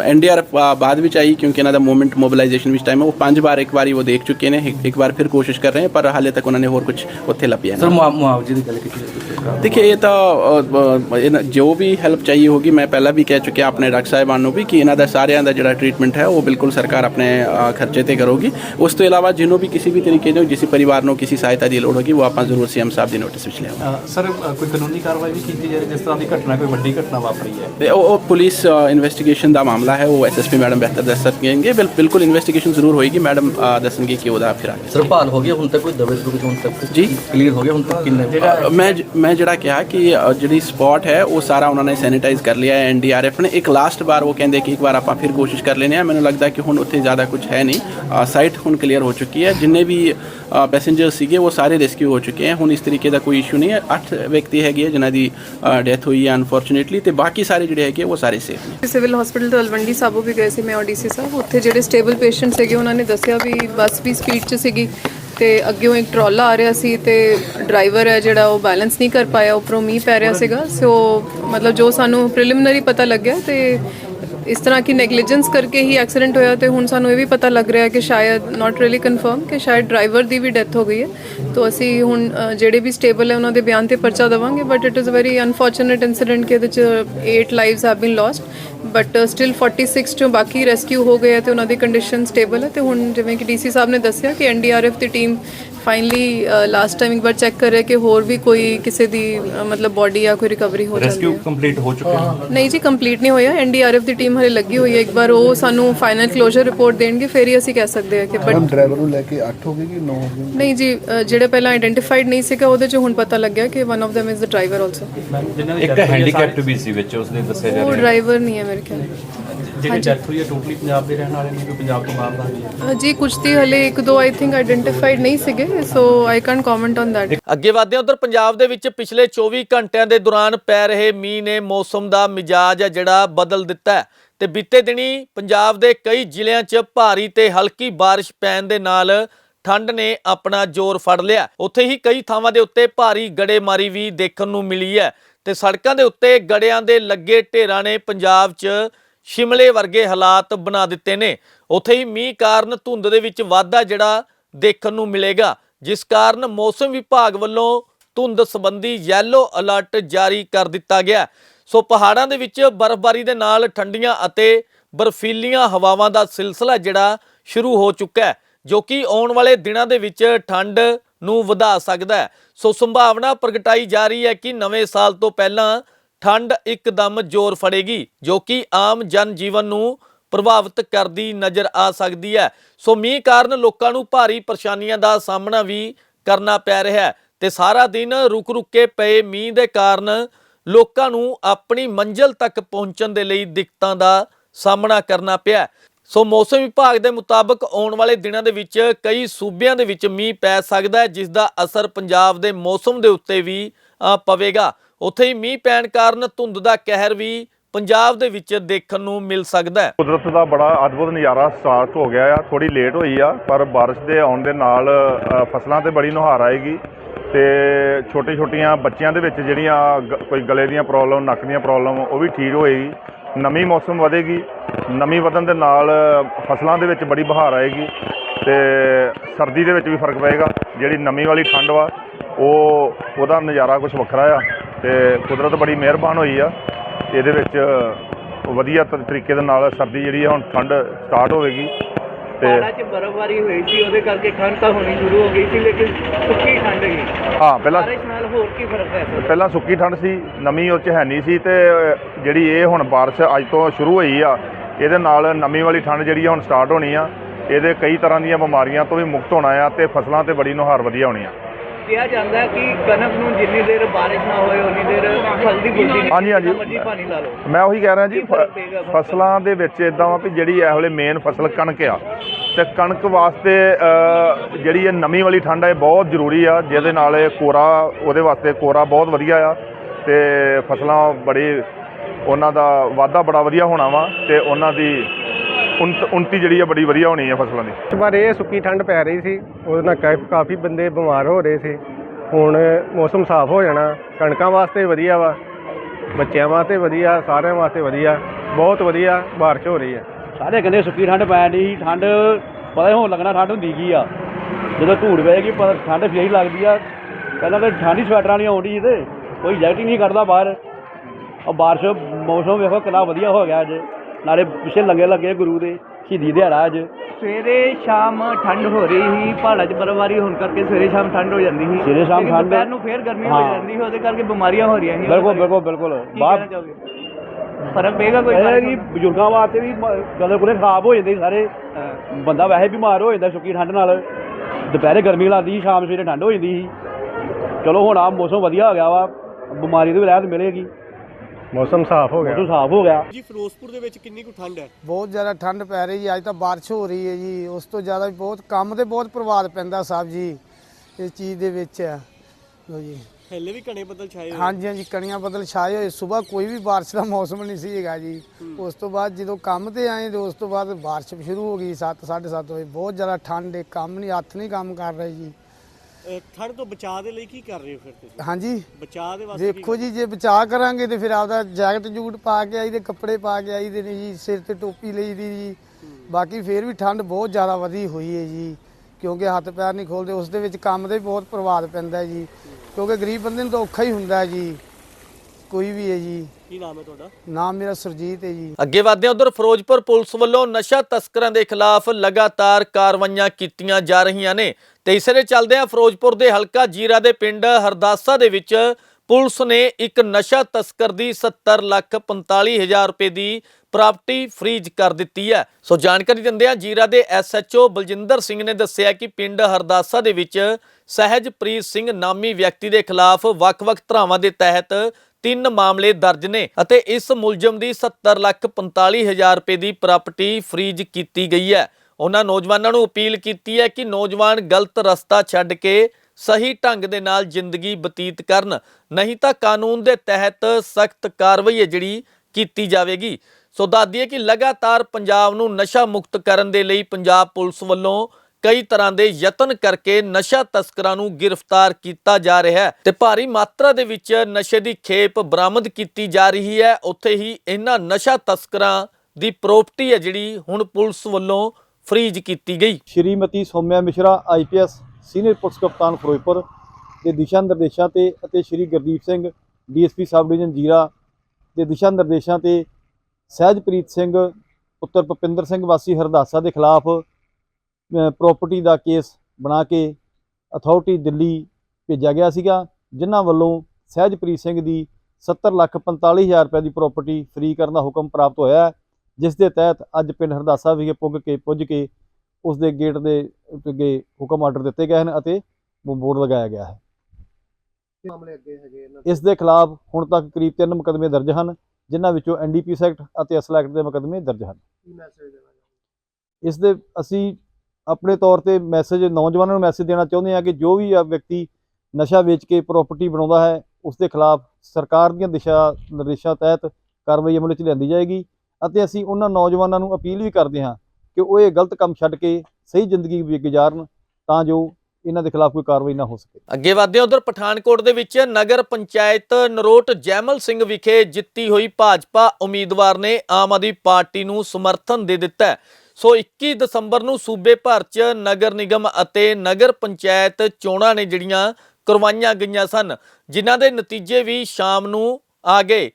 F: ਐਨਡੀਆਰਐਫ ਬਾਅਦ ਵਿੱਚ ਆਈ ਕਿਉਂਕਿ ਇਹਨਾਂ ਦਾ ਮੂਵਮੈਂਟ ਮੋਬਿਲਾਈਜੇਸ਼ਨ ਵਿੱਚ ਟਾਈਮ ਹੈ। ਉਹ ਪੰਜ ਵਾਰ ਇੱਕ ਵਾਰੀ ਉਹ ਦੇਖ ਚੁੱਕੇ ਨੇ ਇੱਕ- ਵਾਰ ਫਿਰ ਕੋਸ਼ਿਸ਼ ਕਰ ਰਹੇ ਪਰ ਹਾਲੇ ਤੱਕ ਉਹਨਾਂ ਨੇ ਹੋਰ ਕੁਝ ਉੱਥੇ ਲੱਭਿਆ
G: ਸਰ
F: ਨਹੀਂ।
G: ਮੁਆ- ਮੁਆਵਜ਼ੇ ਦੀ ਗੱਲ ਕੀਤੀ
F: देखिए ये तो जो भी ਹੈਲਪ ਚਾਹੀਏ ਹੋਗੀ ਮੈਂ ਪਹਿਲਾਂ ਵੀ ਕਹਿ ਚੁੱਕਿਆ ਆਪਣੇ ਡਾਕਟਰ ਸਾਹਿਬਾਨ ਨੂੰ ਵੀ ਕਿ ਇਹਨਾਂ ਦਾ ਸਾਰਿਆਂ ਦਾ ਜਿਹੜਾ ਟ੍ਰੀਟਮੈਂਟ ਹੈ ਉਹ ਬਿਲਕੁਲ ਸਰਕਾਰ ਆਪਣੇ ਖਰਚੇ ਤੇ ਕਰੋਗੀ। ਉਸ ਤੋਂ ਇਲਾਵਾ ਜਿਹਨੂੰ ਵੀ ਕਿਸੇ ਵੀ ਤਰੀਕੇ ਨਾਲ ਜਿਸ ਪਰਿਵਾਰ ਨੂੰ ਕਿਸੇ ਸਹਾਇਤਾ ਦੀ ਲੋੜ ਹੋਗੀ ਉਹ ਆਪਾਂ ਜ਼ਰੂਰ ਸੀਐਮ ਸਾਹਿਬ ਦੇ ਨੋਟਿਸ ਵਿੱਚ ਲਿਆਵਾਂਗੇ।
G: ਸਰ ਕੋਈ ਕਾਨੂੰਨੀ ਕਾਰਵਾਈ ਵੀ ਕੀਤੀ ਜਾ ਰਹੀ ਜਿਸ ਤਰ੍ਹਾਂ ਦੀ ਘਟਨਾ ਕੋਈ ਵੱਡੀ ਘਟਨਾ ਵਾਪਰੀ ਹੈ?
F: ਉਹ ਪੁਲਿਸ ਇਨਵੈਸਟੀਗੇਸ਼ਨ ਦਾ ਮਾਮਲਾ ਹੈ ਉਹ ਐਸਐਸਪੀ ਮੈਡਮ ਬਿਹਤਰ ਦੱਸ ਸਕਣਗੇ ਬਿਲਕੁਲ ਇਨਵੈਸਟੀਗੇਸ਼ਨ ਜ਼ਰੂਰ ਹੋਏਗੀ ਮੈਡਮ ਦੱਸਣਗੇ ਕਿ ਉਹਦਾ ਫਿਰ ਆਗੇ
G: ਸਰ ਹੋ ਗਿਆ ਹੁਣ ਤੱਕ ਕੋਈ ਦਬੇ ਦਬੇ ਹੁਣ ਤੱਕ?
F: ਜੀ।
G: ਕਲੀਅਰ ਹੋ ਗਿਆ ਹੁਣ ਤੱਕ ਕਿੰਨੇ?
F: ਮੈਂ ਮੈਂ ਜਿਹੜਾ ਕਿਹਾ ਕਿ ਅ, ਜਿਹੜੀ ਸਪੌਟ ਹੈ ਉਹ ਸਾਰਾ ਉਹਨਾਂ ਨੇ ਸੈਨੀਟਾਈਜ਼ ਕਰ ਲਿਆ ਹੈ ਐਨਡੀਆਰਐਫ ਨੇ। ਇੱਕ ਲਾਸਟ ਵਾਰ ਉਹ ਕਹਿੰਦੇ ਕਿ ਇੱਕ ਵਾਰ ਆਪਾਂ ਫਿਰ ਕੋਸ਼ਿਸ਼ ਕਰ ਲੈਨੇ ਆ ਮੈਨੂੰ ਲੱਗਦਾ ਕਿ ਹੁਣ ਉੱਥੇ ਜ਼ਿਆਦਾ ਕੁਝ ਹੈ ਨਹੀਂ। ਸਾਈਟ ਹੁਣ ਕਲੀਅਰ ਹੋ ਚੁੱਕੀ ਹੈ। ਜਿੰਨੇ ਵੀ ਪੈਸੇਂਜਰ ਸੀਗੇ ਉਹ ਸਾਰੇ ਰੈਸਕਿਊ ਹੋ ਚੁੱਕੇ ਹੈ। ਹੁਣ ਇਸ ਤਰੀਕੇ ਦਾ ਕੋਈ ਇਸ਼ੂ ਨਹੀਂ ਹੈ। ਅੱਠ ਵਿਅਕਤੀ ਹੈਗੇ ਆ ਜਿਨ੍ਹਾਂ ਦੀ ਡੈਥ ਹੋਈ ਹੈ ਅਨਫੋਰਚੂਨੇਟਲੀ ਤੇ ਬਾਕੀ ਸਾਰੇ ਜਿਹੜੇ ਹੈਗੇ ਉਹ ਸਾਰੇ ਸੇਫ ਨੇ।
I: ਸਿਵਲ ਹਸਪੀਟਲ ਤਲਵੰਡੀ ਸਾਬੋ ਵੀ ਗਏ ਸੀ ਮੈਂ ਓਡੀਸੀ ਸਾਹਿਬ। ਉੱਥੇ ਜਿਹੜੇ ਸਟੇਬਲ ਪੇਸ਼ੈਂਟ ਸੀਗੇ ਉਹਨਾਂ ਨੇ ਦੱਸਿਆ ਵੀ ਬੱਸ ਵੀ ਸਪੀਡ 'ਚ ਸੀਗੀ। ਤੇ ਅੱਗੇੋਂ ਇੱਕ ਟਰਾਲਾ ਆ ਰਿਹਾ ਸੀ ਤੇ ਡਰਾਈਵਰ ਹੈ ਜਿਹੜਾ ਉਹ ਬੈਲੈਂਸ ਨਹੀਂ ਕਰ ਪਾਇਆ, ਉੱਪਰੋਂ ਮੀਂਹ ਪੈ ਰਿਹਾ ਸੀਗਾ। ਸੋ ਮਤਲਬ ਜੋ ਸਾਨੂੰ ਪ੍ਰੀਲਿਮਿਨਰੀ ਪਤਾ ਲੱਗਿਆ ਤੇ ਇਸ ਤਰ੍ਹਾਂ ਕੀ ਨੈਗਲੀਜੈਂਸ ਕਰਕੇ ਹੀ ਐਕਸੀਡੈਂਟ ਹੋਇਆ ਤੇ ਹੁਣ ਸਾਨੂੰ ਇਹ ਵੀ ਪਤਾ ਲੱਗ ਰਿਹਾ ਕਿ ਸ਼ਾਇਦ ਨਾਟ ਰੀਲੀ ਕਨਫਰਮ ਕਿ ਸ਼ਾਇਦ ਡਰਾਈਵਰ ਦੀ ਵੀ ਡੈਥ ਹੋ ਗਈ ਹੈ। ਤੋਂ ਅਸੀਂ ਹੁਣ ਜਿਹੜੇ ਵੀ ਸਟੇਬਲ ਹੈ ਉਹਨਾਂ ਦੇ ਬਿਆਨ ਤੇ ਪਰਚਾ ਦੇਵਾਂਗੇ but it is a very unfortunate incident ਕਿ ਇਹਦੇ ਚ 8 lives have been lost but still 46 ਚੋਂ ਬਾਕੀ ਰੈਸਕਿਊ ਹੋ ਗਏ ਹੈ ਤੇ ਉਹਨਾਂ ਦੀ ਕੰਡੀਸ਼ਨ ਸਟੇਬਲ ਹੈ। ਤੇ ਹੁਣ ਜਿਵੇਂ ਕਿ ਡੀਸੀ ਸਾਹਿਬ ਨੇ ਦੱਸਿਆ ਕਿ ਐਨਡੀਆਰਐਫ ਦੀ ਟੀਮ ਫਾਈਨਲੀ ਲਾਸਟ ਟਾਈਮ ਇੱਕ ਵਾਰ ਚੈੱਕ ਕਰ ਰਿਹਾ ਕਿ ਹੋਰ ਵੀ ਕੋਈ ਕਿਸੇ ਦੀ ਅ, ਮਤਲਬ ਬੋਡੀ ਜਾਂ ਕੋਈ ਰਿਕਵਰੀ ਹੋ ਜਾਂਦੀ
H: ਰੈਸਕਿਊ
I: ਹੈ।
H: ਕੰਪਲੀਟ ਹੋ ਚੁੱਕੇ ਨੇ
I: ਨਹੀਂ ਜੀ ਕੰਪਲੀਟ ਨਹੀਂ ਹੋਇਆ। ਐਨਡੀਆਰਐਫ ਦੀ ਟੀਮ ਹਲੇ ਲੱਗੀ ਹੋਈ ਹੈ। ਇੱਕ ਵਾਰ ਉਹ ਸਾਨੂੰ ਫਾਈਨਲ ਕਲੋਜ਼ਰ ਰਿਪੋਰਟ ਦੇਣਗੇ ਫਿਰ ਹੀ ਅਸੀਂ ਕਹਿ ਸਕਦੇ ਹਾਂ ਕਿ ਬਟ
J: ਡਰਾਈਵਰ ਨੂੰ ਲੈ ਕੇ 8 ਹੋ ਗਏ ਕਿ 9 ਹੋ ਗਏ?
I: ਨਹੀਂ ਜੀ ਅ, ਜਿਹੜੇ ਪਹਿਲਾਂ ਆਇਡੈਂਟੀਫਾਈਡ ਨਹੀਂ ਸੀਗਾ ਉਹਦੇ ਚ ਹੁਣ ਪਤਾ ਲੱਗਿਆ ਕਿ one of them is the driver also
H: ਇੱਕ ਹੈਂਡੀਕੈਪਟ ਵੀ ਸੀ ਵਿੱਚ ਉਸਨੇ ਦੱਸਿਆ ਜਾ
I: ਉਹ
H: ਰਿਹਾ।
I: ਡਰਾਈਵਰ ਨਹੀਂ ਹੈ ਮੇਰੇ ਖਿਆਲ।
K: ਜਿਹੜੀ। ਡੈਥ ਹੋਈ ਹੈ ਟੋਟਲੀ ਪੰਜਾਬ ਦੇ ਰਹਿਣ ਵਾਲੇ ਨੇ ਕੋਈ ਪੰਜਾਬ ਤੋਂ ਬਾਹਰ ਦਾ
I: ਅ, ਜੀ ਕੁਝ ਦੀ ਹਲੇ ਇੱਕ ਦੋ ਆਈ ਥਿੰਕ ਆਇਡੈਂਟੀਫਾਈਡ ਨਹੀਂ ਸੀਗੇ so I can't comment on that
A: ਅੱਗੇ ਵਧਦੇ ਹਾਂ ਉਧਰ ਪੰਜਾਬ ਦੇ ਵਿੱਚ ਪਿਛਲੇ 24 ਘੰਟਿਆਂ ਦੇ ਦੌਰਾਨ ਪੈ ਰਹੇ ਮੀਂਹ ਨੇ ਮੌਸਮ ਦਾ ਮਿਜਾਜ ਹੈ ਜਿਹੜਾ ਬਦਲ ਦਿੱਤਾ ਹੈ। ਤੇ ਬੀਤੇ ਦਿਨੀ ਪੰਜਾਬ ਦੇ ਕਈ ਜ਼ਿਲ੍ਹਿਆਂ 'ਚ ਭਾਰੀ ਤੇ ਹਲਕੀ ਬਾਰਿਸ਼ ਪੈਣ ਦੇ ਨਾਲ ਠੰਡ ਨੇ ਆਪਣਾ ਜ਼ੋਰ ਫੜ ਲਿਆ। ਉੱਥੇ ਹੀ ਕਈ ਥਾਵਾਂ ਦੇ ਉੱਤੇ ਭਾਰੀ ਗੜੇਮਾਰੀ ਵੀ ਦੇਖਣ ਨੂੰ ਮਿਲੀ ਹੈ। ਤੇ ਸੜਕਾਂ ਦੇ ਉੱਤੇ ਗੜਿਆਂ ਦੇ ਲੱਗੇ ਢੇਰਾਂ ਨੇ ਪੰਜਾਬ 'ਚ ਸ਼ਿਮਲੇ ਵਰਗੇ ਹਾਲਾਤ ਬਣਾ ਦਿੱਤੇ ਨੇ। ਉੱਥੇ ਹੀ ਮੀਂਹ ਕਾਰਨ ਧੁੰਦ ਦੇ ਵਿੱਚ ਵਾਧਾ ਜਿਹੜਾ ਦੇਖਣ ਨੂੰ ਮਿਲੇਗਾ। ਜਿਸ ਕਾਰਨ ਮੌਸਮ ਵਿਭਾਗ ਵੱਲੋਂ ਧੁੰਦ ਸੰਬੰਧੀ ਯੈਲੋ ਅਲਰਟ ਜਾਰੀ ਕਰ ਦਿੱਤਾ ਗਿਆ। ਸੋ ਪਹਾੜਾਂ ਦੇ ਵਿੱਚ ਬਰਫ਼ਬਾਰੀ ਦੇ ਨਾਲ ਠੰਡੀਆਂ ਅਤੇ ਬਰਫੀਲੀਆਂ ਹਵਾਵਾਂ ਦਾ ਸਿਲਸਿਲਾ ਜਿਹੜਾ ਸ਼ੁਰੂ ਹੋ ਚੁੱਕਾ ਹੈ, ਜੋ ਕਿ ਆਉਣ ਵਾਲੇ ਦਿਨਾਂ ਦੇ ਵਿੱਚ ਠੰਡ ਨੂੰ ਵਧਾ ਸਕਦਾ ਹੈ। ਸੋ ਸੰਭਾਵਨਾ ਪ੍ਰਗਟਾਈ ਜਾ ਰਹੀ ਹੈ ਕਿ ਨਵੇਂ ਸਾਲ ਤੋਂ ਪਹਿਲਾਂ ਠੰਡ ਇੱਕਦਮ ਜ਼ੋਰ ਫੜੇਗੀ, ਜੋ ਕਿ ਆਮ ਜਨ ਜੀਵਨ ਨੂੰ ਪ੍ਰਭਾਵਿਤ ਕਰਦੀ ਨਜ਼ਰ ਆ ਸਕਦੀ ਹੈ। ਸੋ ਮੀਂਹ ਕਾਰਨ ਲੋਕਾਂ ਨੂੰ ਭਾਰੀ ਪਰੇਸ਼ਾਨੀਆਂ ਦਾ ਸਾਹਮਣਾ ਵੀ ਕਰਨਾ ਪੈ ਰਿਹਾ ਹੈ ਤੇ ਸਾਰਾ ਦਿਨ ਰੁਕ-ਰੁਕ ਕੇ ਪਏ ਮੀਂਹ ਦੇ ਕਾਰਨ ਲੋਕਾਂ ਨੂੰ ਆਪਣੀ ਮੰਜ਼ਿਲ ਤੱਕ ਪਹੁੰਚਣ ਦੇ ਲਈ ਦਿੱਕਤਾਂ ਦਾ ਸਾਹਮਣਾ ਕਰਨਾ ਪਿਆ ਸੋ ਮੌਸਮ ਵਿਭਾਗ ਦੇ ਮੁਤਾਬਕ ਆਉਣ ਵਾਲੇ ਦਿਨਾਂ ਦੇ ਵਿੱਚ ਕਈ ਸੂਬਿਆਂ ਦੇ ਵਿੱਚ ਮੀਂਹ ਪੈ ਸਕਦਾ ਹੈ, ਜਿਸ ਦਾ ਅਸਰ ਪੰਜਾਬ ਦੇ ਮੌਸਮ ਦੇ ਉੱਤੇ ਵੀ ਪਵੇਗਾ। ਉੱਥੇ ਹੀ ਮੀਂਹ ਪੈਣ ਕਾਰਨ ਧੁੰਦ ਦਾ ਕਹਿਰ ਵੀ ਪੰਜਾਬ ਦੇ ਵਿੱਚ ਦੇਖਣ ਨੂੰ ਮਿਲ ਸਕਦਾ ਹੈ।
L: ਕੁਦਰਤ ਦਾ ਬੜਾ ਅਦਭੁਤ ਨਜ਼ਾਰਾ ਸਟਾਰਟ ਹੋ ਗਿਆ ਆ। ਥੋੜੀ ਲੇਟ ਹੋਈ ਆ, ਪਰ ਬਾਰਿਸ਼ ਦੇ ਆਉਣ ਦੇ ਨਾਲ ਫਸਲਾਂ ਤੇ ਬੜੀ ਨੁਹਾਰ ਆਏਗੀ ਤੇ ਛੋਟੇ ਛੋਟੀਆਂ ਬੱਚਿਆਂ ਦੇ ਵਿੱਚ ਜਿਹੜੀਆਂ ਗ- ਕੋਈ ਗਲੇ ਦੀਆਂ ਪ੍ਰੋਬਲਮ ਨੱਕ ਦੀਆਂ ਪ੍ਰੋਬਲਮ ਉਹ ਵੀ ਠੀਕ ਹੋਏਗੀ। ਨਵੀਂ ਮੌਸਮ ਵਧੇਗੀ ਨਮੀ ਵਧਣ ਦੇ ਨਾਲ ਫਸਲਾਂ ਦੇ ਵਿੱਚ ਬੜੀ ਬਹਾਰ ਆਏਗੀ ਤੇ ਸਰਦੀ ਦੇ ਵਿੱਚ ਵੀ ਫ਼ਰਕ ਪਏਗਾ। ਜਿਹੜੀ ਨਮੀ ਵਾਲੀ ਠੰਡ ਵਾ, ਉਹ, ਉਹਦਾ ਨਜ਼ਾਰਾ ਕੁਝ ਵੱਖਰਾ ਆ। ਤੇ ਕੁਦਰਤ ਬੜੀ ਮਿਹਰਬਾਨ ਹੋਈ ਆ। ਇਹਦੇ ਵਿੱਚ ਵਧੀਆ ਤਰੀਕੇ ਦੇ ਨਾਲ ਸਰਦੀ ਜਿਹੜੀ ਆ ਹੁਣ ਠੰਡ ਸਟਾਰਟ ਹੋਵੇਗੀ। ਤੇ
D: ਪਹਾੜਾਂ 'ਚ ਬਰਫ਼ਬਾਰੀ ਹੋਈ ਸੀ ਉਹਦੇ ਕਰਕੇ ਠੰਡ ਤਾਂ ਹੋਣੀ ਸ਼ੁਰੂ ਹੋ ਗਈ ਸੀ ਲੇਕਿਨ ਸੁੱਕੀ ਠੰਡ ਸੀ।
L: ਹਾਂ ਪਹਿਲਾਂ
D: ਬਾਰਿਸ਼ ਨਾਲ ਹੋਰ ਕੀ ਫ਼ਰਕ ਸਕਦਾ?
L: ਪਹਿਲਾਂ ਸੁੱਕੀ ਠੰਡ ਸੀ ਨਵੀਂ ਉਹ 'ਚ ਹੈ ਨਹੀਂ ਸੀ ਤੇ ਜਿਹੜੀ ਇਹ ਹੁਣ ਬਾਰਿਸ਼ ਅੱਜ ਤੋਂ ਸ਼ੁਰੂ ਹੋਈ ਆ ਇਹਦੇ ਨਾਲ ਨਵੀਂ ਵਾਲੀ ਠੰਡ ਜਿਹੜੀ ਆ ਹੁਣ ਸਟਾਰਟ ਹੋਣੀ ਆ। ਇਹਦੇ ਕਈ ਤਰ੍ਹਾਂ ਦੀਆਂ ਬਿਮਾਰੀਆਂ ਤੋਂ ਵੀ ਮੁਕਤ ਹੋਣਾ ਆ ਤੇ ਫਸਲਾਂ ਤੇ ਬੜੀ ਨੁਹਾਰ ਵਧੀਆ ਹੋਣੀ ਆ।
D: ਕਿਹਾ ਜਾਂਦਾ ਕਿ ਕਣਕ ਨੂੰ ਜਿੰਨੀ ਦੇਰ ਬਾਰਿਸ਼ ਨਾ ਹੋਏ ਉਨੀ ਦੇਰ ਫਲ ਦੀ ਬੁੱਧੀ ਨਹੀਂ
L: ਹਾਂਜੀ, ਹਾਂਜੀ।
D: ਮਰਜ਼ੀ ਪਾਣੀ ਲਾ ਲਓ।
L: ਮੈਂ ਉਹੀ ਕਹਿ ਰਿਹਾ ਜੀ
D: ਕੀ
L: ਫਸਲਾਂ ਦੇ ਵਿੱਚ ਇਦਾਂ ਵਾ ਵੀ ਜਿਹੜੀ ਇਸ ਵੇਲੇ ਮੇਨ ਫਸਲ ਕਣਕ ਆ। ਤੇ ਕਣਕ ਵਾਸਤੇ ਜਿਹੜੀ ਇਹ ਨਵੀਂ ਵਾਲੀ ਠੰਡ ਹੈ ਇਹ ਬਹੁਤ ਜ਼ਰੂਰੀ ਆ। ਜਿਹਦੇ ਨਾਲ ਇਹ ਕੋਰਾ ਉਹਦੇ ਵਾਸਤੇ ਕੋਰਾ ਬਹੁਤ ਵਧੀਆ ਆ। ਤੇ ਫਸਲਾਂ ਬੜੀ ਉਹਨਾਂ ਦਾ ਵਾਧਾ ਬੜਾ ਵਧੀਆ ਹੋਣਾ ਵਾ। ਤੇ ਉਹਨਾਂ ਦੀ ਉਨਤੀ ਜਿਹੜੀ ਆ ਬੜੀ ਵਧੀਆ ਹੋਣੀ ਆ ਫਸਲਾਂ ਦੀ।
J: ਇਸ ਵਾਰ ਇਹ ਸੁੱਕੀ ਠੰਡ ਪੈ ਰਹੀ ਸੀ ਉਹਦੇ ਨਾਲ ਕਾਫੀ ਕਾਫੀ ਬੰਦੇ ਬਿਮਾਰ ਹੋ ਰਹੇ ਸੀ। ਹੁਣ ਮੌਸਮ ਸਾਫ਼ ਹੋ ਜਾਣਾ ਕਣਕਾਂ ਵਾਸਤੇ ਵਧੀਆ ਵਾ ਬੱਚਿਆਂ ਵਾਸਤੇ ਵਧੀਆ ਸਾਰਿਆਂ ਵਾਸਤੇ ਵਧੀਆ ਬਹੁਤ ਵਧੀਆ ਬਾਰਿਸ਼ ਹੋ ਰਹੀ ਹੈ।
K: ਸਾਰੇ ਕਹਿੰਦੇ ਸੁੱਕੀ ਠੰਡ ਪੈ ਰਹੀ ਠੰਡ ਪਤਾ ਹੀ ਹੋਣ ਲੱਗਣਾ ਠੰਡ ਹੁੰਦੀ ਕੀ ਆ। ਜਦੋਂ ਧੂੜ ਪਏਗੀ ਪਤਾ ਠੰਡ ਫੇਰ ਹੀ ਲੱਗਦੀ ਆ। ਪਹਿਲਾਂ ਤਾਂ ਠੰਡੀ ਸਵੈਟਰਾਂ ਨਹੀਂ ਆਉਂਦੀ ਤੇ ਕੋਈ ਜੈਕਟ ਹੀ ਨਹੀਂ ਕਰਦਾ ਬਾਹਰ। ਆ ਬਾਰਿਸ਼ ਮੌਸਮ ਵੇਖੋ ਕਿੰਨਾ ਵਧੀਆ ਹੋ ਗਿਆ ਅੱਜ। ਨਾਲੇ ਪਿੱਛੇ ਲੱਗੇ ਲੱਗੇ ਗੁਰੂ ਦੇ ਸ਼ਹੀਦੀ ਦਿਹਾੜਾ ਅੱਜ।
D: ਸਵੇਰੇ ਸ਼ਾਮ ਠੰਡ ਹੋ ਰਹੀ ਸੀ ਪਹਾੜਾਂ 'ਚ ਬਰਫ਼ਬਾਰੀ ਹੋਣ ਕਰਕੇ ਸਵੇਰੇ ਸ਼ਾਮ ਠੰਡ ਹੋ ਜਾਂਦੀ ਸੀ।
K: ਸਵੇਰੇ ਸ਼ਾਮ
D: ਲੇਕਿਨ
K: ਠੰਡ-
D: ਦੁਪਹਿਰ ਨੂੰ ਫੇਰ ਗਰਮੀ ਹੋ
K: ਹਾਂ।
D: ਜਾਂਦੀ ਸੀ ਉਹਦੇ ਕਰਕੇ ਬਿਮਾਰੀਆਂ ਹੋ ਰਹੀਆਂ ਸੀ।
K: ਬਿਲਕੁਲ ਬਿਲਕੁਲ ਬਿਲਕੁਲ। ਬਾਹਰ
D: ਚਾਹੋਗੇ? ਫ਼ਰਕ ਪਏਗਾ ਕੋਈ
K: ਇਹ ਕਿ ਬਜ਼ੁਰਗਾਂ ਵਾਸਤੇ ਵੀ ਗਲੇ ਗੁਲੇ ਖਰਾਬ ਹੋ ਜਾਂਦੇ ਸੀ ਸਾਰੇ।
D: ਹਾਂ।
K: ਬੰਦਾ ਵੈਸੇ ਬਿਮਾਰ ਹੋ ਜਾਂਦਾ ਸੁੱਕੀ ਠੰਡ ਨਾਲ। ਦੁਪਹਿਰੇ ਗਰਮੀ ਲੱਗਦੀ ਸੀ ਸ਼ਾਮ ਸਵੇਰੇ ਠੰਡ ਹੋ ਜਾਂਦੀ ਸੀ। ਚਲੋ ਹੁਣ ਆ ਮੌਸਮ ਵਧੀਆ ਹੋ ਗਿਆ ਵਾ ਬਿਮਾਰੀ ਤੋਂ ਵੀ ਰਹਿਤ ਮਿਲੇਗੀ।
J: ਮੌਸਮ ਸਾਫ਼ ਹੋ
K: ਮੌਸਮ ਸਾਫ਼ ਹੋ ਗਿਆ।
J: ਬਹੁਤ ਜ਼ਿਆਦਾ ਠੰਡ ਪੈ ਰਹੀ ਹੈ। ਅੱਜ ਤਾਂ ਬਾਰਿਸ਼ ਹੋ ਰਹੀ ਹੈ ਜੀ। ਉਸ ਤੋਂ ਜ਼ਿਆਦਾ ਵੀ ਬਹੁਤ ਕੰਮ ਤੇ ਬਹੁਤ ਪ੍ਰਭਾਵ ਪੈਂਦਾ ਸਾਹਿਬ ਜੀ ਇਸ ਚੀਜ਼ ਦੇ ਵਿੱਚ। ਲੋ ਜੀ।
D: ਹੱਲੇ ਵੀ ਘਣੇ ਬੱਦਲ ਛਾਏ
J: ਹਾਂਜੀ ਹਾਂਜੀ ਕਣੀਆਂ ਬੱਦਲ ਛਾਏ ਹੋਏ। ਸਵੇਰ ਕੋਈ ਵੀ ਬਾਰਿਸ਼ ਦਾ ਮੌਸਮ ਨਹੀਂ ਸੀ ਹੈਗਾ ਜੀ। ਉਸ ਤੋਂ ਬਾਅਦ ਜਦੋਂ ਕੰਮ ਤੇ ਆਏ ਤੇ ਉਸ ਤੋਂ ਬਾਅਦ ਬਾਰਿਸ਼ ਸ਼ੁਰੂ ਹੋ ਗਈ। 7 7:30 ਵਜੇ। ਬਹੁਤ ਜ਼ਿਆਦਾ ਠੰਡ ਹੈ। ਕੰਮ ਨਹੀਂ ਹੱਥ ਨਹੀਂ ਕੰਮ ਕਰ ਰਹੇ ਜੀ।
D: ਠੰਡ ਤੋਂ ਬਚਾਅ ਦੇ ਲਈ ਕੀ ਕਰ ਰਹੇ ਹੋ ਫਿਰ ਤੁਸੀਂ?
J: ਹਾਂਜੀ।
D: ਬਚਾਅ ਦੇ ਵਾਸਤੇ
J: ਦੇਖੋ ਜੀ ਜੇ ਬਚਾਅ ਕਰਾਂਗੇ ਤੇ ਫਿਰ ਆਪਦਾ ਜੈਕਟ ਜੂਟ ਪਾ ਕੇ ਆਈ ਦੇ ਕੱਪੜੇ ਪਾ ਕੇ ਆਈ ਦੇ ਨੇ ਜੀ ਸਿਰ ਤੇ ਟੋਪੀ ਲਈ ਦੀ ਜੀ। ਬਾਕੀ ਫਿਰ ਵੀ ਠੰਡ ਬਹੁਤ ਜ਼ਿਆਦਾ ਵਧੀ ਹੋਈ ਹੈ ਜੀ ਕਿਉਂਕਿ ਹੱਥ ਪੈਰ ਨਹੀਂ ਖੋਲਦੇ ਉਸ ਦੇ ਵਿੱਚ ਕੰਮ ਦੇ ਬਹੁਤ ਪ੍ਰਭਾਵ ਪੈਂਦਾ ਜੀ। ਕਿਉਂਕਿ ਗਰੀਬ ਬੰਦੇ ਨੂੰ ਤਾਂ ਔਖਾ ਹੀ ਹੁੰਦਾ ਜੀ। ਕੋਈ ਵੀ ਹੈ ਜੀ।
D: ਕੀ ਨਾਮ ਹੈ ਤੁਹਾਡਾ?
J: ਨਾਮ ਮੇਰਾ ਸੁਰਜੀਤ ਹੈ ਜੀ।
A: ਅੱਗੇ ਵਧਦੇ ਹਾਂ ਉਧਰ ਫਿਰੋਜ਼ਪੁਰ ਪੁਲਿਸ ਵੱਲੋਂ ਨਸ਼ਾ ਤਸਕਰਾਂ ਦੇ ਖਿਲਾਫ ਲਗਾਤਾਰ ਕਾਰਵਾਈਆਂ ਕੀਤੀਆਂ ਜਾ ਰਹੀਆਂ ਨੇ। ਤੇ ਇਸੇ ਦੇ ਚੱਲਦਿਆਂ ਫਿਰੋਜ਼ਪੁਰ ਦੇ ਹਲਕਾ ਜੀਰਾ ਦੇ ਪਿੰਡ ਹਰਦਾਸਾ ਦੇ ਵਿੱਚ ਪੁਲਿਸ ਨੇ ਇੱਕ ਨਸ਼ਾ ਤਸਕਰ ਦੀ 70 ਲੱਖ 45 ਹਜ਼ਾਰ ਰੁਪਏ ਦੀ ਪ੍ਰਾਪਰਟੀ ਫ੍ਰੀਜ਼ ਕਰ ਦਿੱਤੀ ਹੈ। ਸੋ ਜਾਣਕਾਰੀ ਦਿੰਦਿਆਂ ਜੀਰਾ ਦੇ ਐਸਐਚਓ ਬਲਜਿੰਦਰ ਸਿੰਘ ਨੇ ਦੱਸਿਆ ਕਿ ਪਿੰਡ ਹਰਦਾਸਾ ਦੇ ਵਿੱਚ ਸਹਿਜਪ੍ਰੀਤ ਸਿੰਘ ਨਾਮੀ ਵਿਅਕਤੀ ਦੇ ਖਿਲਾਫ ਵੱਖ-ਵੱਖ ਧਾਰਾਵਾਂ ਦੇ ਤਹਿਤ ਤਿੰਨ ਮਾਮਲੇ ਦਰਜ ਨੇ ਅਤੇ ਇਸ ਮੁਲਜ਼ਮ ਦੀ 70 ਲੱਖ 45 ਹਜ਼ਾਰ ਰੁਪਏ ਦੀ ਪ੍ਰਾਪਰਟੀ ਫਰੀਜ਼ ਕੀਤੀ ਗਈ ਹੈ। ਉਹਨਾਂ ਨੌਜਵਾਨਾਂ ਨੂੰ ਅਪੀਲ ਕੀਤੀ ਹੈ ਕਿ ਨੌਜਵਾਨ ਗਲਤ ਰਸਤਾ ਛੱਡ ਕੇ ਸਹੀ ਢੰਗ ਦੇ ਨਾਲ ਜ਼ਿੰਦਗੀ ਬਤੀਤ ਕਰਨ, ਨਹੀਂ ਤਾਂ ਕਾਨੂੰਨ ਦੇ ਤਹਿਤ ਸਖਤ ਕਾਰਵਾਈ ਹੈ ਜਿਹੜੀ ਕੀਤੀ ਜਾਵੇਗੀ। ਸੋ ਦੱਸ ਦਈਏ ਕਿ ਲਗਾਤਾਰ ਪੰਜਾਬ ਨੂੰ ਨਸ਼ਾ ਮੁਕਤ ਕਰਨ ਦੇ ਲਈ ਪੰਜਾਬ ਪੁਲਿਸ ਵੱਲੋਂ ਕਈ ਤਰ੍ਹਾਂ ਦੇ ਯਤਨ ਕਰਕੇ ਨਸ਼ਾ ਤਸਕਰਾਂ ਨੂੰ ਗ੍ਰਿਫਤਾਰ ਕੀਤਾ ਜਾ ਰਿਹਾ ਹੈ ਤੇ ਭਾਰੀ ਮਾਤਰਾ ਦੇ ਵਿੱਚ ਨਸ਼ੇ ਦੀ ਖੇਪ ਬਰਾਮਦ ਕੀਤੀ ਜਾ ਰਹੀ ਹੈ। ਉੱਥੇ ਹੀ ਇਹਨਾਂ ਨਸ਼ਾ ਤਸਕਰਾਂ ਦੀ ਪ੍ਰਾਪਰਟੀ ਹੈ ਜਿਹੜੀ ਹੁਣ ਪੁਲਿਸ ਵੱਲੋਂ ਫਰੀਜ਼ ਕੀਤੀ ਗਈ।
G: Shrimati Soumya Mishra IPS senior police ਕਪਤਾਨ ਫਿਰੋਜ਼ਪੁਰ ਦੇ ਦਿਸ਼ਾ ਨਿਰਦੇਸ਼ਾਂ ਤੇ ਅਤੇ Shri Gurdeep Singh DSP sub division Zira ਦੇ ਦਿਸ਼ਾ ਨਿਰਦੇਸ਼ਾਂ ਤੇ ਸਹਿਜਪ੍ਰੀਤ ਸਿੰਘ, ਪੁੱਤਰ ਭੁਪਿੰਦਰ ਸਿੰਘ ਵਾਸੀ ਹਰਦਾਸਾ ਦੇ ਖਿਲਾਫ ਪ੍ਰਾਪਰਟੀ ਦਾ ਕੇਸ ਬਣਾ ਕੇ ਅਥਾਰਟੀ ਦਿੱਲੀ ਭੇਜਿਆ ਗਿਆ ਸੀਗਾ ਜਿਨ੍ਹਾਂ ਵੱਲੋਂ ਸਹਿਜਪ੍ਰੀਤ ਸਿੰਘ ਦੀ 70 ਲੱਖ 45 ਹਜ਼ਾਰ ਰੁਪਏ ਦੀ ਪ੍ਰਾਪਰਟੀ ਫ੍ਰੀ ਕਰਨ ਦਾ ਹੁਕਮ ਪ੍ਰਾਪਤ ਹੋਇਆ ਹੈ ਜਿਸ ਦੇ ਤਹਿਤ ਅੱਜ ਪਿੰਡ ਹਰਦਾਸਾ ਵਿਖੇ ਪੁੱਜ ਕੇ ਪੁੱਜ ਕੇ ਉਸ ਦੇ ਗੇਟ ਦੇ ਅੱਗੇ ਹੁਕਮ ਆਰਡਰ ਦਿੱਤੇ ਗਏ ਹਨ ਅਤੇ ਬੋਰਡ ਲਗਾਇਆ ਗਿਆ ਹੈ।
D: ਮਾਮਲੇ ਅੱਗੇ ਹੈਗੇ
G: ਇਸ ਦੇ ਖਿਲਾਫ ਹੁਣ ਤੱਕ ਕਰੀਬ ਤਿੰਨ ਮੁਕੱਦਮੇ ਦਰਜ ਹਨ ਜਿਨ੍ਹਾਂ ਵਿੱਚੋਂ ਐਨਡੀਪੀਐਸ ਐਕਟ ਅਤੇ ਅਸਲ ਐਕਟ ਦੇ ਮੁਕੱਦਮੇ ਦਰਜ ਹਨ। ਇਸ ਦੇ ਅਸੀਂ ਆਪਣੇ ਤੌਰ ਤੇ ਮੈਸੇਜ ਨੌਜਵਾਨਾਂ ਨੂੰ ਮੈਸੇਜ ਦੇਣਾ ਚਾਹੁੰਦੇ ਹਾਂ ਕਿ ਜੋ ਵੀ ਆ ਵਿਅਕਤੀ ਨਸ਼ਾ ਵੇਚ ਕੇ ਪ੍ਰਾਪਰਟੀ ਬਣਾਉਂਦਾ ਹੈ ਉਸ ਦੇ ਖਿਲਾਫ ਸਰਕਾਰ ਦੀਆਂ ਦਿਸ਼ਾ ਨਿਰਦੇਸ਼ਾਂ ਤਹਿਤ ਕਾਰਵਾਈ ਅਮਲ ਵਿੱਚ ਲਿਆਂਦੀ ਜਾਏਗੀ ਅਤੇ ਅਸੀਂ ਉਹਨਾਂ ਨੌਜਵਾਨਾਂ ਨੂੰ ਅਪੀਲ ਵੀ ਕਰਦੇ ਹਾਂ ਕਿ ਉਹ ਇਹ ਗਲਤ ਕੰਮ ਛੱਡ ਕੇ ਸਹੀ ਜ਼ਿੰਦਗੀ ਵੀ ਗੁਜ਼ਾਰਨ ਤਾਂ ਜੋ ਇਹਨਾਂ ਦੇ ਖਿਲਾਫ ਕੋਈ ਕਾਰਵਾਈ ਨਾ ਹੋ ਸਕੇ।
A: ਅੱਗੇ ਵਧਦੇ ਹਾਂ ਉਧਰ ਪਠਾਨਕੋਟ ਦੇ ਵਿੱਚ ਨਗਰ ਪੰਚਾਇਤ ਨਰੋਟ ਜੈਮਲ ਸਿੰਘ ਵਿਖੇ ਜਿੱਤੀ ਹੋਈ ਭਾਜਪਾ ਉਮੀਦਵਾਰ ਨੇ ਆਮ ਆਦਮੀ ਪਾਰਟੀ ਨੂੰ ਸਮਰਥਨ ਦੇ ਦਿੱਤਾ ਸੋ 21 ਦਸੰਬਰ ਨੂੰ ਸੂਬੇ ਭਰ 'ਚ ਨਗਰ ਨਿਗਮ ਅਤੇ ਨਗਰ ਪੰਚਾਇਤ ਚੋਣਾਂ ਨੇ ਜਿਹੜੀਆਂ ਕਰਵਾਈਆਂ ਗਈਆਂ ਸਨ, ਜਿਨ੍ਹਾਂ ਦੇ ਨਤੀਜੇ ਵੀ ਸ਼ਾਮ ਨੂੰ ਆ ਗਏ।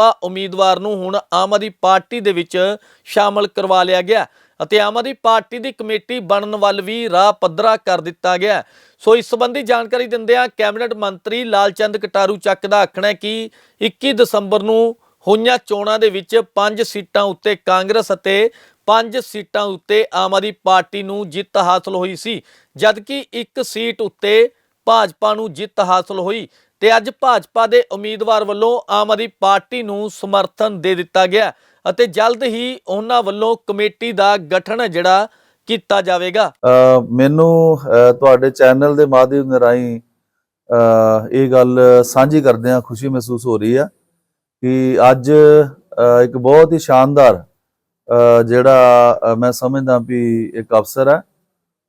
A: ਭਾਜਪਾ ਉਮੀਦਵਾਰ ਨੂੰ ਹੁਣ ਆਮ ਆਦਮੀ ਪਾਰਟੀ ਦੇ ਵਿੱਚ ਸ਼ਾਮਲ ਕਰਵਾ ਲਿਆ ਗਿਆ ਅਤੇ ਆਮ ਆਦਮੀ ਪਾਰਟੀ ਦੀ ਕਮੇਟੀ ਬਣਨ ਵੱਲ ਵੀ ਰਾਹ ਪੱਧਰਾ ਕਰ ਦਿੱਤਾ ਗਿਆ। ਸੋ ਇਸ ਸੰਬੰਧੀ ਜਾਣਕਾਰੀ ਦਿੰਦਿਆਂ ਕੈਬਨਿਟ ਮੰਤਰੀ ਲਾਲਚੰਦ ਕਟਾਰੂ ਚੱਕ ਦਾ ਆਖਣਾ ਹੈ ਕਿ 21 ਦਸੰਬਰ ਨੂੰ ਹੋਈਆਂ ਚੋਣਾਂ ਦੇ ਵਿੱਚ 5 ਸੀਟਾਂ ਉੱਤੇ ਕਾਂਗਰਸ ਅਤੇ 5 ਸੀਟਾਂ ਉੱਤੇ ਆਮ ਆਦਮੀ ਪਾਰਟੀ ਨੂੰ ਜਿੱਤ ਹਾਸਲ ਹੋਈ ਸੀ, ਜਦਕਿ ਇੱਕ ਸੀਟ ਉੱਤੇ ਭਾਜਪਾ ਨੂੰ ਜਿੱਤ ਹਾਸਲ ਹੋਈ। ਤੇ ਅੱਜ ਭਾਜਪਾ ਦੇ ਉਮੀਦਵਾਰ ਵੱਲੋਂ ਆਮ ਆਦਮੀ ਪਾਰਟੀ ਨੂੰ ਸਮਰਥਨ ਦੇ ਦਿੱਤਾ ਗਿਆ ਅਤੇ ਜਲਦ ਹੀ ਉਹਨਾਂ ਵੱਲੋਂ ਕਮੇਟੀ ਦਾ ਗਠਨ ਜਿਹੜਾ ਕੀਤਾ ਜਾਵੇਗਾ।
M: ਮੈਨੂੰ ਤੁਹਾਡੇ ਚੈਨਲ ਦੇ ਮਾਧਿਅਮ ਰਾਹੀਂ ਇਹ ਗੱਲ ਸਾਂਝੀ ਕਰਦਿਆਂ ਖੁਸ਼ੀ ਮਹਿਸੂਸ ਹੋ ਰਹੀ ਆ ਕਿ ਅੱਜ ਇੱਕ ਬਹੁਤ ਹੀ ਸ਼ਾਨਦਾਰ ਜਿਹੜਾ ਮੈਂ ਸਮਝਦਾ ਵੀ ਇੱਕ ਅਫਸਰ ਹੈ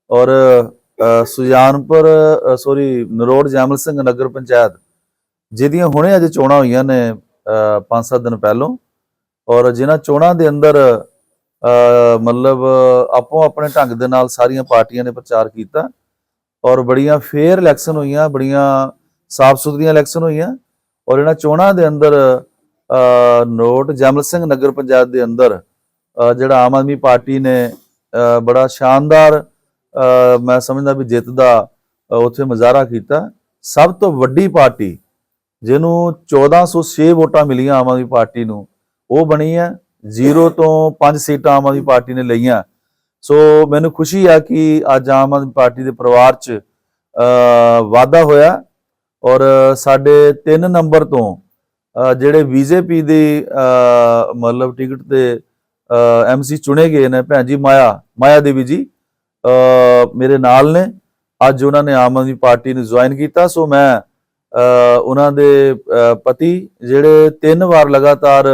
M: ਔਰ ਸੁਜਾਨਪੁਰ ਸੋਰੀ ਨਰੋੜ ਜੈਮਲ ਸਿੰਘ ਨਗਰ ਪੰਚਾਇਤ ਜਿਹਦੀਆਂ ਹੁਣੇ ਅੱਜ ਚੋਣਾਂ ਹੋਈਆਂ ਨੇ 5-7 ਦਿਨ ਪਹਿਲੋਂ ਔਰ ਜਿਨ੍ਹਾਂ ਚੋਣਾਂ ਦੇ ਅੰਦਰ ਮਤਲਬ ਆਪੋ ਆਪਣੇ ਢੰਗ ਦੇ ਨਾਲ ਸਾਰੀਆਂ ਪਾਰਟੀਆਂ ਨੇ ਪ੍ਰਚਾਰ ਕੀਤਾ ਔਰ ਬੜੀਆਂ ਫੇਅਰ ਇਲੈਕਸ਼ਨ ਹੋਈਆਂ ਬੜੀਆਂ ਸਾਫ਼ ਸੁਥਰੀਆਂ ਇਲੈਕਸ਼ਨ ਹੋਈਆਂ ਔਰ ਇਹਨਾਂ ਚੋਣਾਂ ਦੇ ਅੰਦਰ ਅ, ਨੋਟ ਜੈਮਲ ਸਿੰਘ ਨਗਰ ਪੰਚਾਇਤ ਦੇ ਅੰਦਰ ਜਿਹੜਾ ਆਮ ਆਦਮੀ ਪਾਰਟੀ ਨੇ ਬੜਾ ਸ਼ਾਨਦਾਰ ਮੈਂ ਸਮਝਦਾ ਵੀ ਜਿੱਤ ਦਾ ਉੱਥੇ ਮੁਜ਼ਾਹਰਾ ਕੀਤਾ। ਸਭ ਤੋਂ ਵੱਡੀ ਪਾਰਟੀ ਜਿਹਨੂੰ 1406 ਵੋਟਾਂ ਮਿਲੀਆਂ ਆਮ ਆਦਮੀ ਪਾਰਟੀ ਨੂੰ ਉਹ ਬਣੀ ਹੈ। ਜ਼ੀਰੋ ਤੋਂ 5 ਸੀਟਾਂ ਆਮ ਆਦਮੀ ਪਾਰਟੀ ਨੇ ਲਈਆਂ। ਸੋ ਮੈਨੂੰ ਖੁਸ਼ੀ ਆ ਕਿ ਅੱਜ ਆਮ ਆਦਮੀ ਪਾਰਟੀ ਦੇ ਪਰਿਵਾਰ 'ਚ ਅ, ਵਾਧਾ ਹੋਇਆ। ਔਰ ਸਾਡੇ 3 ਨੰਬਰ ਤੋਂ ਜਿਹੜੇ ਬੀਜੇਪੀ ਦੀ ਮਤਲਬ ਟਿਕਟ ਤੇ ਐਮਸੀ ਚੁਣੇ ਗਏ ਨੇ ਭੈਣ ਜੀ ਮਾਇਆ ਮਾਇਆ ਦੇਵੀ ਜੀ। ਮੇਰੇ ਨਾਲ ਨੇ। ਅੱਜ ਉਹਨਾਂ ਨੇ ਆਮ ਆਦਮੀ ਪਾਰਟੀ ਨੂੰ ਜੁਆਇਨ ਕੀਤਾ। ਸੋ ਮੈਂ ਉਹਨਾਂ ਦੇ ਪਤੀ ਜਿਹੜੇ ਤਿੰਨ ਵਾਰ ਲਗਾਤਾਰ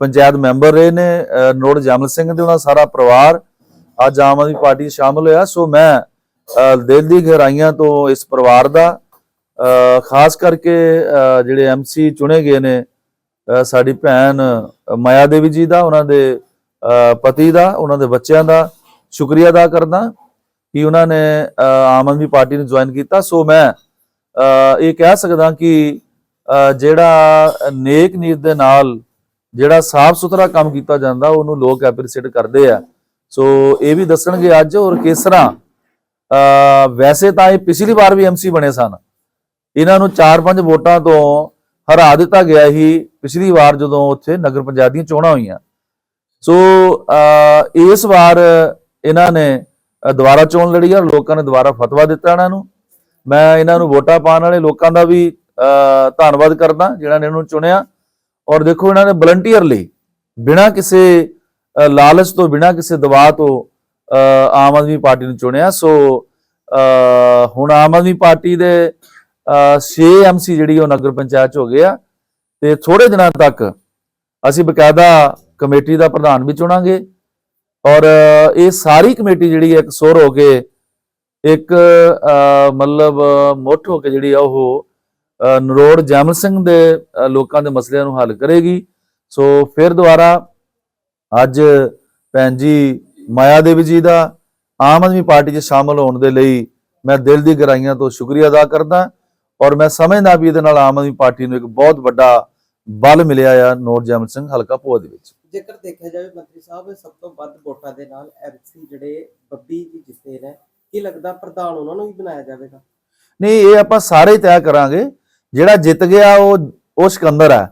M: ਪੰਚਾਇਤ ਮੈਂਬਰ ਰਹੇ ਨੇ ਨੋੜ ਜਮਲ ਸਿੰਘ ਦੇ ਉਹਨਾਂ ਸਾਰਾ ਪਰਿਵਾਰ ਅੱਜ ਆਮ ਆਦਮੀ ਪਾਰਟੀ 'ਚ ਸ਼ਾਮਲ ਹੋਇਆ। ਸੋ ਮੈਂ ਦਿਲ ਦੀ ਗਹਿਰਾਈਆਂ ਤੋਂ ਇਸ ਪਰਿਵਾਰ ਦਾ ਅ, ਖਾਸ ਕਰਕੇ ਅ, ਜਿਹੜੇ ਐਮਸੀ ਚੁਣੇ ਗਏ ਨੇ ਸਾਡੀ ਭੈਣ ਮਾਇਆ ਦੇਵੀ ਜੀ ਦਾ ਉਹਨਾਂ ਦੇ ਪਤੀ ਦਾ ਉਹਨਾਂ ਦੇ ਬੱਚਿਆਂ ਦਾ ਸ਼ੁਕਰੀਆ ਅਦਾ ਕਰਦਾ ਕਿ ਉਹਨਾਂ ਨੇ ਅ, ਆਮ ਆਦਮੀ ਪਾਰਟੀ ਨੂੰ ਜੁਆਇਨ ਕੀਤਾ। ਸੋ ਮੈਂ ਇਹ ਕਹਿ ਸਕਦਾ ਕਿ ਜਿਹੜਾ ਨੇਕ ਨੀਤ ਦੇ ਨਾਲ ਜਿਹੜਾ ਸਾਫ਼ ਸੁਥਰਾ ਕੰਮ ਕੀਤਾ ਜਾਂਦਾ ਉਹਨੂੰ ਲੋਕ ਐਪਰੀਸ਼ੀਏਟ ਕਰਦੇ ਆ। ਸੋ ਇਹ ਵੀ ਦੱਸਣਗੇ ਅੱਜ ਔਰ ਕਿਸ ਤਰ੍ਹਾਂ ਅ, ਵੈਸੇ ਤਾਂ ਇਹ ਪਿਛਲੀ ਵਾਰ ਵੀ ਐਮਸੀ ਬਣੇ ਸਨ। ਇਹਨਾਂ ਨੂੰ 4-5 ਵੋਟਾਂ ਤੋਂ ਹਰਾ ਦਿੱਤਾ ਗਿਆ ਸੀ ਪਿਛਲੀ ਵਾਰ ਜਦੋਂ ਉੱਥੇ ਨਗਰ ਪੰਚਾਇਤ ਦੀਆਂ ਚੋਣਾਂ ਹੋਈਆਂ। ਸੋ ਅ, ਇਸ ਵਾਰ ਇਹਨਾਂ ਨੇ ਦੁਬਾਰਾ ਚੋਣ ਲੜੀ ਆ ਔਰ ਲੋਕਾਂ ਨੇ ਦੁਬਾਰਾ ਫਤਵਾ ਦਿੱਤਾ ਇਹਨਾਂ ਨੂੰ। ਮੈਂ ਇਹਨਾਂ ਨੂੰ ਵੋਟਾਂ ਪਾਉਣ ਵਾਲੇ ਲੋਕਾਂ ਦਾ ਵੀ ਅ, ਧੰਨਵਾਦ ਕਰਦਾ ਜਿਹੜਾ ਨੇ ਇਹਨੂੰ ਚੁਣਿਆ। ਔਰ ਦੇਖੋ ਇਹਨਾਂ ਨੇ ਵਲੰਟੀਅਰਲੀ ਬਿਨਾਂ ਕਿਸੇ ਲਾਲਚ ਤੋਂ ਬਿਨਾਂ ਕਿਸੇ ਦਬਾਅ ਤੋਂ ਅ, ਆਮ ਆਦਮੀ ਪਾਰਟੀ ਨੂੰ ਚੁਣਿਆ। ਸੋ ਅ, ਹੁਣ ਆਮ ਆਦਮੀ ਪਾਰਟੀ ਦੇ 6 ਐਮਸੀ ਜਿਹੜੀ ਉਹ ਨਗਰ ਪੰਚਾਇਤ ਚ ਹੋ ਗਏ ਆ। ਤੇ ਥੋੜੇ ਦਿਨਾਂ ਤੱਕ ਅਸੀਂ ਬਕਾਇਦਾ ਕਮੇਟੀ ਦਾ ਪ੍ਰਧਾਨ ਵੀ ਚੁਣਾਂਗੇ। ਔਰ ਇਹ ਸਾਰੀ ਕਮੇਟੀ ਜਿਹੜੀ ਹੈ ਇੱਕ ਸੁਰ ਹੋ ਕੇ, ਇੱਕ ਮਤਲਬ, ਮੁੱਠ ਹੋ ਕੇ ਜਿਹੜੀ ਆ ਉਹ ਨਰੋੜ ਜੈਮਲ ਸਿੰਘ ਦੇ ਲੋਕਾਂ ਦੇ ਮਸਲਿਆਂ ਨੂੰ ਹੱਲ ਕਰੇਗੀ। ਸੋ ਫਿਰ ਦੁਬਾਰਾ ਅੱਜ ਭੈਣ ਜੀ ਮਾਇਆ ਦੇਵੀ ਜੀ ਦਾ ਆਮ ਆਦਮੀ ਪਾਰਟੀ 'ਚ ਸ਼ਾਮਲ ਹੋਣ ਦੇ ਲਈ ਮੈਂ ਦਿਲ ਦੀ ਗਹਿਰਾਈਆਂ ਤੋਂ ਸ਼ੁਕਰੀਆ ਅਦਾ ਕਰਦਾ। ਔਰ ਮੈਂ ਸਮਝਦਾ ਵੀ ਇਹਦੇ ਨਾਲ ਆਮ ਆਦਮੀ ਪਾਰਟੀ ਨੂੰ ਇੱਕ ਬਹੁਤ ਵੱਡਾ ਬਲ ਮਿਲਿਆ ਆ ਨੋਰ ਜੈਮਲ ਸਿੰਘ ਹਲਕਾ ਭੋਆ ਦੇ ਵਿੱਚ।
N: ਜੇਕਰ ਦੇਖਿਆ ਜਾਵੇ ਮੰਤਰੀ ਸਾਹਿਬ ਸਭ ਤੋਂ ਵੱਧ ਵੋਟਾਂ ਦੇ ਨਾਲ ਐਮਸੀ ਜਿਹੜੇ ਬੱਬੀ ਜੀ ਜਿੱਤੇ ਨੇ ਕੀ ਲੱਗਦਾ ਪ੍ਰਧਾਨ ਉਹਨਾਂ ਨੂੰ ਵੀ ਬਣਾਇਆ ਜਾਵੇਗਾ?
M: ਨਹੀਂ ਇਹ ਆਪਾਂ ਸਾਰੇ ਤੈਅ ਕਰਾਂਗੇ। ਜਿਹੜਾ ਜਿੱਤ ਗਿਆ ਉਹ ਉਹ ਸਿਕੰਦਰ ਹੈ।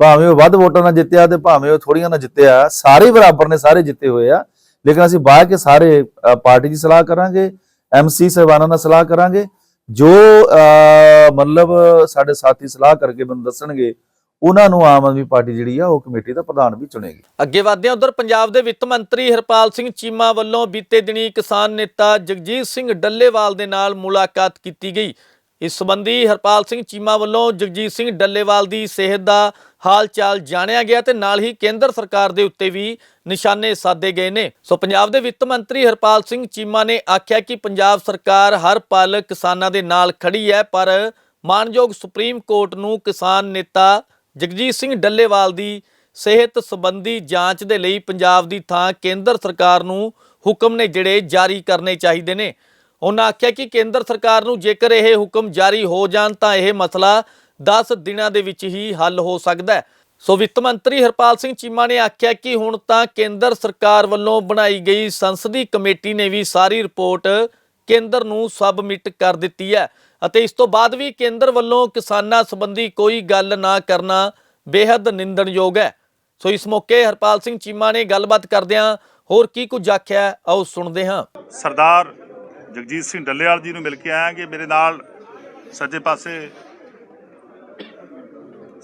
M: ਭਾਵੇਂ ਉਹ ਵੱਧ ਵੋਟਾਂ ਨਾਲ ਜਿੱਤਿਆ ਤੇ ਭਾਵੇਂ ਉਹ ਥੋੜੀਆਂ ਨਾਲ ਜਿੱਤਿਆ ਸਾਰੇ ਬਰਾਬਰ ਨੇ ਸਾਰੇ ਜਿੱਤੇ ਹੋਏ ਆ। ਲੇਕਿਨ ਅਸੀਂ ਬਾਅਦ ਕੇ ਸਾਰੇ ਪਾਰਟੀ ਦੀ ਸਲਾਹ ਕਰਾਂਗੇ ਐਮਸੀ ਸਾਹਿਬਾਨਾਂ ਨਾਲ ਸਲਾਹ ਕਰਾਂਗੇ। ਜੋ ਅ, ਮਤਲਬ ਸਾਡੇ ਸਾਥੀ ਸਲਾਹ ਕਰਕੇ ਮੈਨੂੰ ਦੱਸਣਗੇ ਉਹਨਾਂ ਨੂੰ ਆਮ ਆਦਮੀ ਪਾਰਟੀ ਜਿਹੜੀ ਆ ਉਹ ਕਮੇਟੀ ਦਾ ਪ੍ਰਧਾਨ ਵੀ ਚੁਣੇਗੀ।
A: ਅੱਗੇ ਵਧਦੇ ਹਾਂ, ਉਧਰ ਪੰਜਾਬ ਦੇ ਵਿੱਤ ਮੰਤਰੀ ਹਰਪਾਲ ਸਿੰਘ ਚੀਮਾ ਵੱਲੋਂ ਬੀਤੇ ਦਿਨੀ ਕਿਸਾਨ ਨੇਤਾ ਜਗਜੀਤ ਸਿੰਘ ਡੱਲੇਵਾਲ ਦੇ ਨਾਲ ਮੁਲਾਕਾਤ ਕੀਤੀ ਗਈ। ਇਸ ਸੰਬੰਧੀ ਹਰਪਾਲ ਸਿੰਘ ਚੀਮਾ ਵੱਲੋਂ ਜਗਜੀਤ ਸਿੰਘ ਡੱਲੇਵਾਲ ਦੀ ਸਿਹਤ ਦਾ ਹਾਲ ਚਾਲ ਜਾਣਿਆ ਗਿਆ ਤੇ ਨਾਲ ਹੀ ਕੇਂਦਰ ਸਰਕਾਰ ਦੇ ਉੱਤੇ ਵੀ ਨਿਸ਼ਾਨੇ ਸਾਧੇ ਗਏ ਨੇ। ਸੋ ਪੰਜਾਬ ਦੇ ਵਿੱਤ ਮੰਤਰੀ ਹਰਪਾਲ ਸਿੰਘ ਚੀਮਾ ਨੇ ਆਖਿਆ ਕਿ ਪੰਜਾਬ ਸਰਕਾਰ ਹਰ ਪਲ ਕਿਸਾਨਾਂ ਦੇ ਨਾਲ ਖੜੀ ਹੈ, ਪਰ ਮਾਨਯੋਗ ਸੁਪਰੀਮ ਕੋਰਟ ਨੂੰ ਕਿਸਾਨ ਨੇਤਾ ਜਗਜੀਤ ਸਿੰਘ ਡੱਲੇਵਾਲ ਦੀ ਸਿਹਤ ਸੰਬੰਧੀ ਜਾਂਚ ਦੇ ਲਈ ਪੰਜਾਬ ਦੀ ਥਾਂ ਕੇਂਦਰ ਸਰਕਾਰ ਨੂੰ ਹੁਕਮ ਨੇ ਜਿਹੜੇ ਜਾਰੀ ਕਰਨੇ ਚਾਹੀਦੇ ਨੇ। ਉਹਨਾਂ ਆਖਿਆ ਕਿ ਕੇਂਦਰ ਸਰਕਾਰ ਨੂੰ ਜੇਕਰ ਇਹ ਹੁਕਮ ਜਾਰੀ ਹੋ ਜਾਣ ਤਾਂ ਇਹ ਮਸਲਾ 10 ਦਿਨਾਂ ਦੇ ਵਿੱਚ ਹੀ ਹੱਲ ਹੋ ਸਕਦਾ ਹੈ। ਸੋ ਵਿੱਤ ਮੰਤਰੀ ਹਰਪਾਲ ਸਿੰਘ ਚੀਮਾ ਨੇ ਆਖਿਆ ਕਿ ਹੁਣ ਤਾਂ ਕੇਂਦਰ ਸਰਕਾਰ ਵੱਲੋਂ ਬਣਾਈ ਗਈ ਸੰਸਦੀ ਕਮੇਟੀ ਨੇ ਵੀ ਸਾਰੀ ਰਿਪੋਰਟ ਕੇਂਦਰ ਨੂੰ ਸਬਮਿਟ ਕਰ ਦਿੱਤੀ ਹੈ। ਅਤੇ ਇਸ ਤੋਂ ਬਾਅਦ ਵੀ ਕੇਂਦਰ ਵੱਲੋਂ ਕਿਸਾਨਾਂ ਸੰਬੰਧੀ ਕੋਈ ਗੱਲ ਨਾ ਕਰਨਾ ਬੇहद ਨਿੰਦਣਯੋਗ ਹੈ। ਸੋ ਇਸ ਮੌਕੇ ਹਰਪਾਲ ਸਿੰਘ ਚੀਮਾ ਨੇ ਗੱਲਬਾਤ ਕਰਦਿਆਂ ਹੋਰ ਕੀ ਕੁਝ ਆਖਿਆ, ਆਓ ਸੁਣਦੇ ਹਾਂ।
O: ਸਰਦਾਰ ਜਗਜੀਤ ਸਿੰਘ ਡੱਲੇਵਾਲ ਜੀ ਨੂੰ ਮਿਲ ਕੇ ਆਇਆ ਕਿ ਮੇਰੇ ਨਾਲ ਸੱਜੇ ਪਾਸੇ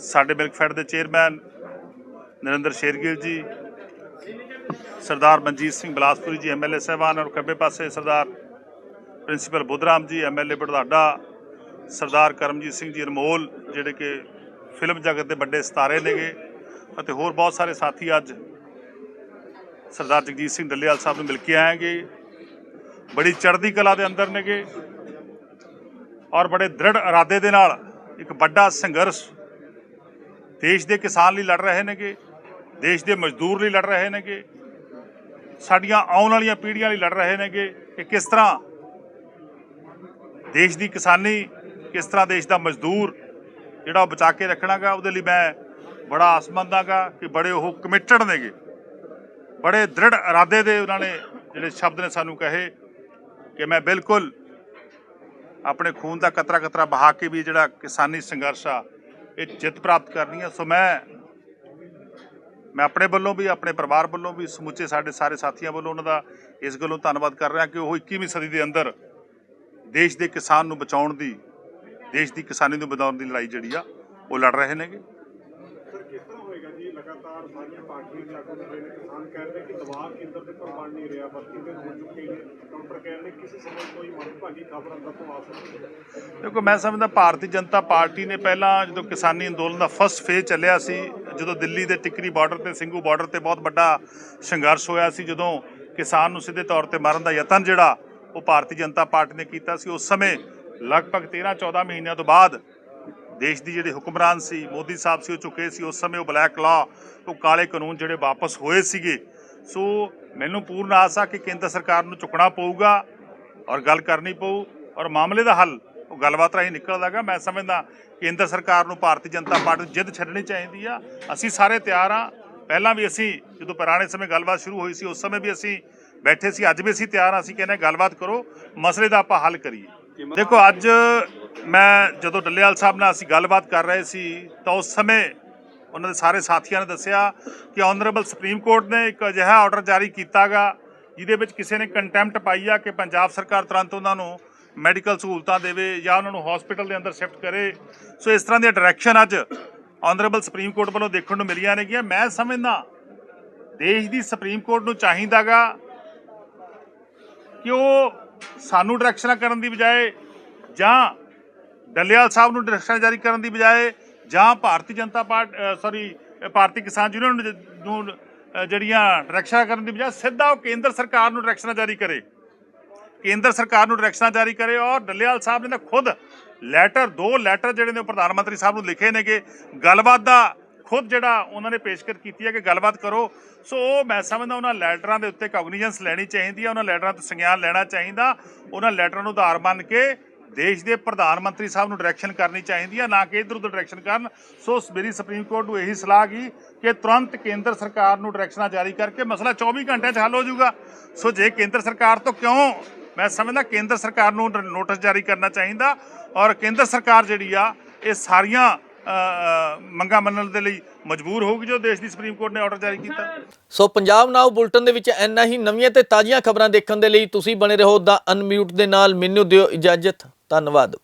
O: ਸਾਡੇ ਮਿਲਕ ਫੈਡ ਦੇ ਚੇਅਰਮੈਨ ਨਰਿੰਦਰ ਸ਼ੇਰਗਿਲ ਜੀ, ਸਰਦਾਰ ਮਨਜੀਤ ਸਿੰਘ ਬਲਾਸਪੁਰੀ ਜੀ ਐਮਐਲਏ ਸਾਹਿਬਾਨ ਔਰ ਖੱਬੇ ਪਾਸੇ ਸਰਦਾਰ ਪ੍ਰਿੰਸੀਪਲ ਬੁੱਧਰਾਮ ਜੀ ਐਮਐਲਏ ਬੜਦਾਡਾ, ਸਰਦਾਰ ਕਰਮਜੀਤ ਸਿੰਘ ਜੀ ਅਨਮੋਲ, ਜਿਹੜੇ ਕਿ ਫਿਲਮ ਜਗਤ ਦੇ ਵੱਡੇ ਸਿਤਾਰੇ ਨੇਗੇ ਅਤੇ ਹੋਰ ਬਹੁਤ ਸਾਰੇ ਸਾਥੀ ਅੱਜ ਸਰਦਾਰ ਜਗਜੀਤ ਸਿੰਘ ਡੱਲੇਵਾਲ ਸਾਹਿਬ ਨੂੰ ਮਿਲ ਕੇ ਆਏਗੇ। ਬੜੀ ਚੜ੍ਹਦੀ ਕਲਾ ਦੇ ਅੰਦਰ ਨੇਗੇ ਔਰ ਬੜੇ ਦ੍ਰਿੜ ਇਰਾਦੇ ਦੇ ਨਾਲ ਇੱਕ ਵੱਡਾ ਸੰਘਰਸ਼ ਦੇਸ਼ ਦੇ ਕਿਸਾਨ ਲਈ ਲੜ ਰਹੇ ਨੇਗੇ, ਦੇਸ਼ ਦੇ ਮਜ਼ਦੂਰ ਲਈ ਲੜ ਰਹੇ ਨੇਗੇ, ਸਾਡੀਆਂ ਆਉਣ ਵਾਲੀਆਂ ਪੀੜ੍ਹੀਆਂ ਲਈ ਲੜ ਰਹੇ ਨੇਗੇ ਕਿ ਕਿਸ ਤਰ੍ਹਾਂ ਦੇਸ਼ ਦੀ ਕਿਸਾਨੀ ਕਿਸ ਤਰ੍ਹਾਂ ਦੇਸ਼ ਦਾ ਮਜ਼ਦੂਰ ਜਿਹੜਾ ਉਹ ਬਚਾ ਕੇ ਰੱਖਣਾਗਾ, ਉਹਦੇ ਲਈ ਮੈਂ ਬੜਾ ਆਸਮੰਦਾਗਾ ਕਿ ਬੜੇ ਉਹ ਕਮਿਟਡ ਨੇਗੇ। ਬੜੇ ਦ੍ਰਿੜ ਇਰਾਦੇ ਦੇ ਉਹਨਾਂ ਨੇ ਜਿਹੜੇ ਸ਼ਬਦ ਨੇ ਸਾਨੂੰ ਕਹੇ ਕਿ ਮੈਂ ਬਿਲਕੁਲ ਆਪਣੇ ਖੂਨ ਦਾ ਕਤਰਾ ਕਤਰਾ ਬਹਾ ਕੇ ਵੀ ਜਿਹੜਾ ਕਿਸਾਨੀ ਸੰਘਰਸ਼ ਆ, ਇਹ ਜਿੱਤ ਪ੍ਰਾਪਤ ਕਰਨੀ ਹੈ ਸੋ ਮੈਂ ਮੈਂ ਆਪਣੇ ਵੱਲੋਂ ਵੀ, ਆਪਣੇ ਪਰਿਵਾਰ ਵੱਲੋਂ ਵੀ ਸਮੁੱਚੇ ਸਾਡੇ ਸਾਰੇ ਸਾਥੀਆਂ ਵੱਲੋਂ ਉਹਨਾਂ ਦਾ ਇਸ ਗੱਲੋਂ ਧੰਨਵਾਦ ਕਰ ਰਿਹਾ ਕਿ ਉਹ 21ਵੀਂ ਸਦੀ ਦੇ ਅੰਦਰ ਦੇਸ਼ ਦੇ ਕਿਸਾਨ ਨੂੰ ਬਚਾਉਣ ਦੀ ਦੇਸ਼ ਦੀ ਕਿਸਾਨੀ ਨੂੰ ਵਧਾਉਣ ਦੀ ਲੜਾਈ ਜਿਹੜੀ ਆ ਉਹ ਲੜ ਰਹੇ ਨੇਗੇ। ਦੇਖੋ ਮੈਂ ਸਮਝਦਾ ਭਾਰਤੀ ਜਨਤਾ ਪਾਰਟੀ ਨੇ ਪਹਿਲਾਂ ਜਦੋਂ ਕਿਸਾਨੀ ਅੰਦੋਲਨ ਦਾ ਫਸਟ ਫੇਜ਼ ਚੱਲਿਆ ਸੀ ਜਦੋਂ ਦਿੱਲੀ ਦੇ ਟਿਕਰੀ ਬਾਰਡਰ ਤੇ ਸਿੰਘੂ ਬਾਰਡਰ ਤੇ ਬਹੁਤ ਵੱਡਾ ਸੰਘਰਸ਼ ਹੋਇਆ ਸੀ ਜਦੋਂ ਕਿਸਾਨ ਨੂੰ ਸਿੱਧੇ ਤੌਰ ਤੇ ਮਾਰਨ ਦਾ ਯਤਨ ਜਿਹੜਾ ਉਹ ਭਾਰਤੀ ਜਨਤਾ ਪਾਰਟੀ ਨੇ ਕੀਤਾ ਸੀ, ਉਸ ਸਮੇਂ ਲਗਭਗ 13-14 ਮਹੀਨਿਆਂ ਤੋਂ ਬਾਅਦ ਦੇਸ਼ ਦੀ ਜਿਹੜੇ ਹੁਕਮਰਾਨ ਸੀ, ਮੋਦੀ ਸਾਹਿਬ ਸੀ, ਉਹ ਚੁੱਕੇ ਸੀ, ਉਸ ਸਮੇਂ ਉਹ ਬਲੈਕ ਲਾ ਉਹ ਕਾਲੇ ਕਾਨੂੰਨ ਜਿਹੜੇ ਵਾਪਸ ਹੋਏ ਸੀਗੇ। ਸੋ ਮੈਨੂੰ ਪੂਰਨ ਆਸ ਆ ਕਿ ਕੇਂਦਰ ਸਰਕਾਰ ਨੂੰ ਚੁੱਕਣਾ ਪਊਗਾ ਔਰ ਗੱਲ ਕਰਨੀ ਪਊ ਔਰ ਮਾਮਲੇ ਦਾ ਹੱਲ, ਉਹ ਗੱਲਬਾਤ ਰਾਹੀਂ ਨਿਕਲਦਾਗਾ। ਮੈਂ ਸਮਝਦਾ ਕੇਂਦਰ ਸਰਕਾਰ ਨੂੰ ਭਾਰਤੀ ਜਨਤਾ ਪਾਰਟੀ ਜਿੱਦ ਛੱਡਣੀ ਚਾਹੀਦੀ ਆ। ਅਸੀਂ ਸਾਰੇ ਤਿਆਰ ਆ। ਪਹਿਲਾਂ ਵੀ ਅਸੀਂ ਜਦੋਂ ਪੁਰਾਣੇ ਸਮੇਂ ਗੱਲਬਾਤ ਸ਼ੁਰੂ ਹੋਈ ਸੀ, ਉਸ ਸਮੇਂ ਵੀ ਅਸੀਂ ਬੈਠੇ ਸੀ, ਅੱਜ ਵੀ ਅਸੀਂ ਤਿਆਰ ਹਾਂ, ਅਸੀਂ ਕਹਿੰਦੇ ਗੱਲਬਾਤ ਕਰੋ, ਮਸਲੇ ਦਾ ਆਪਾਂ ਹੱਲ ਕਰੀਏ। ਦੇਖੋ, ਅੱਜ ਮੈਂ ਜਦੋਂ ਡੱਲੇਵਾਲ ਸਾਹਿਬ ਨਾਲ ਅਸੀਂ ਗੱਲਬਾਤ ਕਰ ਰਹੇ ਸੀ, ਤਾਂ ਉਸ ਸਮੇਂ ਉਹਨਾਂ ਦੇ ਸਾਰੇ ਸਾਥੀਆਂ ਨੇ ਦੱਸਿਆ ਕਿ ਆਨਰੇਬਲ ਸੁਪਰੀਮ ਕੋਰਟ ਨੇ ਇੱਕ ਅਜਿਹਾ ਆਰਡਰ ਜਾਰੀ ਕੀਤਾਗਾ, ਜਿਹਦੇ ਵਿੱਚ ਕਿਸੇ ਨੇ ਕੰਟੈਂਪਟ ਪਾਈ ਆ ਕਿ ਪੰਜਾਬ ਸਰਕਾਰ ਤੁਰੰਤ ਉਹਨਾਂ ਨੂੰ ਮੈਡੀਕਲ ਸਹੂਲਤਾਂ ਦੇਵੇ ਜਾਂ ਉਹਨਾਂ ਨੂੰ ਹਸਪੀਟਲ ਦੇ ਅੰਦਰ ਸ਼ਿਫਟ ਕਰੇ। ਸੋ ਇਸ ਤਰ੍ਹਾਂ ਦੀਆਂ ਡਾਇਰੈਕਸ਼ਨ ਅੱਜ ਆਨਰੇਬਲ ਸੁਪਰੀਮ ਕੋਰਟ ਵੱਲੋਂ ਦੇਖਣ ਨੂੰ ਮਿਲੀਆਂ ਨੇਗੀਆਂ। ਮੈਂ ਸਮਝਦਾ, ਦੇਸ਼ ਦੀ ਸੁਪਰੀਮ ਕੋਰਟ ਨੂੰ ਚਾਹੀਦਾਗਾ ਕਿ ਉਹ ਸਾਨੂੰ ਡਾਇਰੈਕਸ਼ਨਾਂ ਕਰਨ ਦੀ ਬਜਾਏ ਜਾਂ ਡੱਲੇਵਾਲ ਸਾਹਿਬ ਨੂੰ ਡਾਇਰੈਕਸ਼ਨ ਜਾਰੀ ਕਰਨ ਦੀ ਬਜਾਏ ਜਾਂ ਭਾਰਤੀ ਜਨਤਾ ਪਾਰਟੀ ਸੌਰੀ ਭਾਰਤੀ ਕਿਸਾਨ ਯੂਨੀਅਨ ਨੂੰ ਜਿਹੜੀਆਂ ਡਾਇਰੈਕਸ਼ਨਾਂ ਕਰਨ ਦੀ ਬਜਾਏ ਸਿੱਧਾ ਉਹ ਕੇਂਦਰ ਸਰਕਾਰ ਨੂੰ ਡਾਇਰੈਕਸ਼ਨਾਂ ਜਾਰੀ ਕਰੇ। ਕੇਂਦਰ ਸਰਕਾਰ ਨੂੰ ਡਾਇਰੈਕਸ਼ਨਾਂ ਜਾਰੀ ਕਰੇ ਔਰ ਡੱਲੇਵਾਲ ਸਾਹਿਬ ਨੇ ਤਾਂ ਖੁਦ ਲੈਟਰ ਦੋ ਲੈਟਰ ਜਿਹੜੇ ਨੇ ਉਹ ਪ੍ਰਧਾਨ ਮੰਤਰੀ ਸਾਹਿਬ ਨੂੰ ਲਿਖੇ ਨੇਗੇ। ਗੱਲਬਾਤ ਦਾ ਖੁਦ ਜਿਹੜਾ ਉਹਨਾਂ ਨੇ ਪੇਸ਼ਕਸ਼ ਕੀਤੀ ਹੈ ਕਿ ਗੱਲਬਾਤ ਕਰੋ। ਸੋ ਉਹ ਮੈਂ ਸਮਝਦਾ ਉਹਨਾਂ ਲੈਟਰਾਂ ਦੇ ਉੱਤੇ ਕੌਗਨੀਜੈਂਸ ਲੈਣੀ ਚਾਹੀਦੀ ਹੈ, ਉਹਨਾਂ ਲੈਟਰਾਂ ਤੋਂ ਸੰਗਿਆਨ ਲੈਣਾ ਚਾਹੀਦਾ, ਉਹਨਾਂ ਲੈਟਰਾਂ ਨੂੰ ਆਧਾਰ ਮੰਨ ਕੇ ਦੇਸ਼ ਦੇ ਪ੍ਰਧਾਨ ਮੰਤਰੀ ਸਾਹਿਬ ਨੂੰ ਡਾਇਰੈਕਸ਼ਨ ਕਰਨੀ ਚਾਹੀਦੀ ਹੈ, ਨਾ ਕਿ ਇਧਰ ਉਧਰ ਡਾਇਰੈਕਸ਼ਨ ਕਰਨ। ਸੋ ਮੇਰੀ ਸੁਪਰੀਮ ਕੋਰਟ ਨੂੰ ਇਹੀ ਸਲਾਹ ਗਈ ਕਿ ਤੁਰੰਤ ਕੇਂਦਰ ਸਰਕਾਰ ਨੂੰ ਡਾਇਰੈਕਸ਼ਨਾਂ ਜਾਰੀ ਕਰਕੇ ਮਸਲਾ 24 ਘੰਟਿਆਂ 'ਚ ਹੱਲ ਹੋ ਜਾਊਗਾ। ਸੋ ਜੇ ਕੇਂਦਰ ਸਰਕਾਰ ਤੋਂ ਕਿਉਂ, ਮੈਂ ਸਮਝਦਾ ਕੇਂਦਰ ਸਰਕਾਰ ਨੂੰ ਨੋਟਿਸ ਜਾਰੀ ਕਰਨਾ ਚਾਹੀਦਾ ਔਰ ਕੇਂਦਰ ਸਰਕਾਰ ਜਿਹੜੀ ਆ, ਇਹ ਸਾਰੀਆਂ ਮੰਗਾਂ ਮੰਨਣ ਦੇ ਲਈ ਮਜਬੂਰ ਹੋਊਗੀ ਜੋ ਦੇਸ਼ ਦੀ ਸੁਪਰੀਮ ਕੋਰਟ ਨੇ ਆਰਡਰ ਜਾਰੀ ਕੀਤਾ?
A: ਸੋ ਪੰਜਾਬ ਨਾਓ ਬੁਲਟਨ ਦੇ ਵਿੱਚ ਇੰਨਾ ਹੀ ਨਵੀਆਂ ਤੇ ਤਾਜ਼ੀਆਂ ਖਬਰਾਂ ਦੇਖਣ ਦੇ ਲਈ ਤੁਸੀਂ ਬਣੇ ਰਹੋ ਦਾ ਅਨਮਿਊਟ ਦੇ ਨਾਲ। ਮੈਨੂੰ ਦਿਓ ਇਜਾਜ਼ਤ। ਧੰਨਵਾਦ।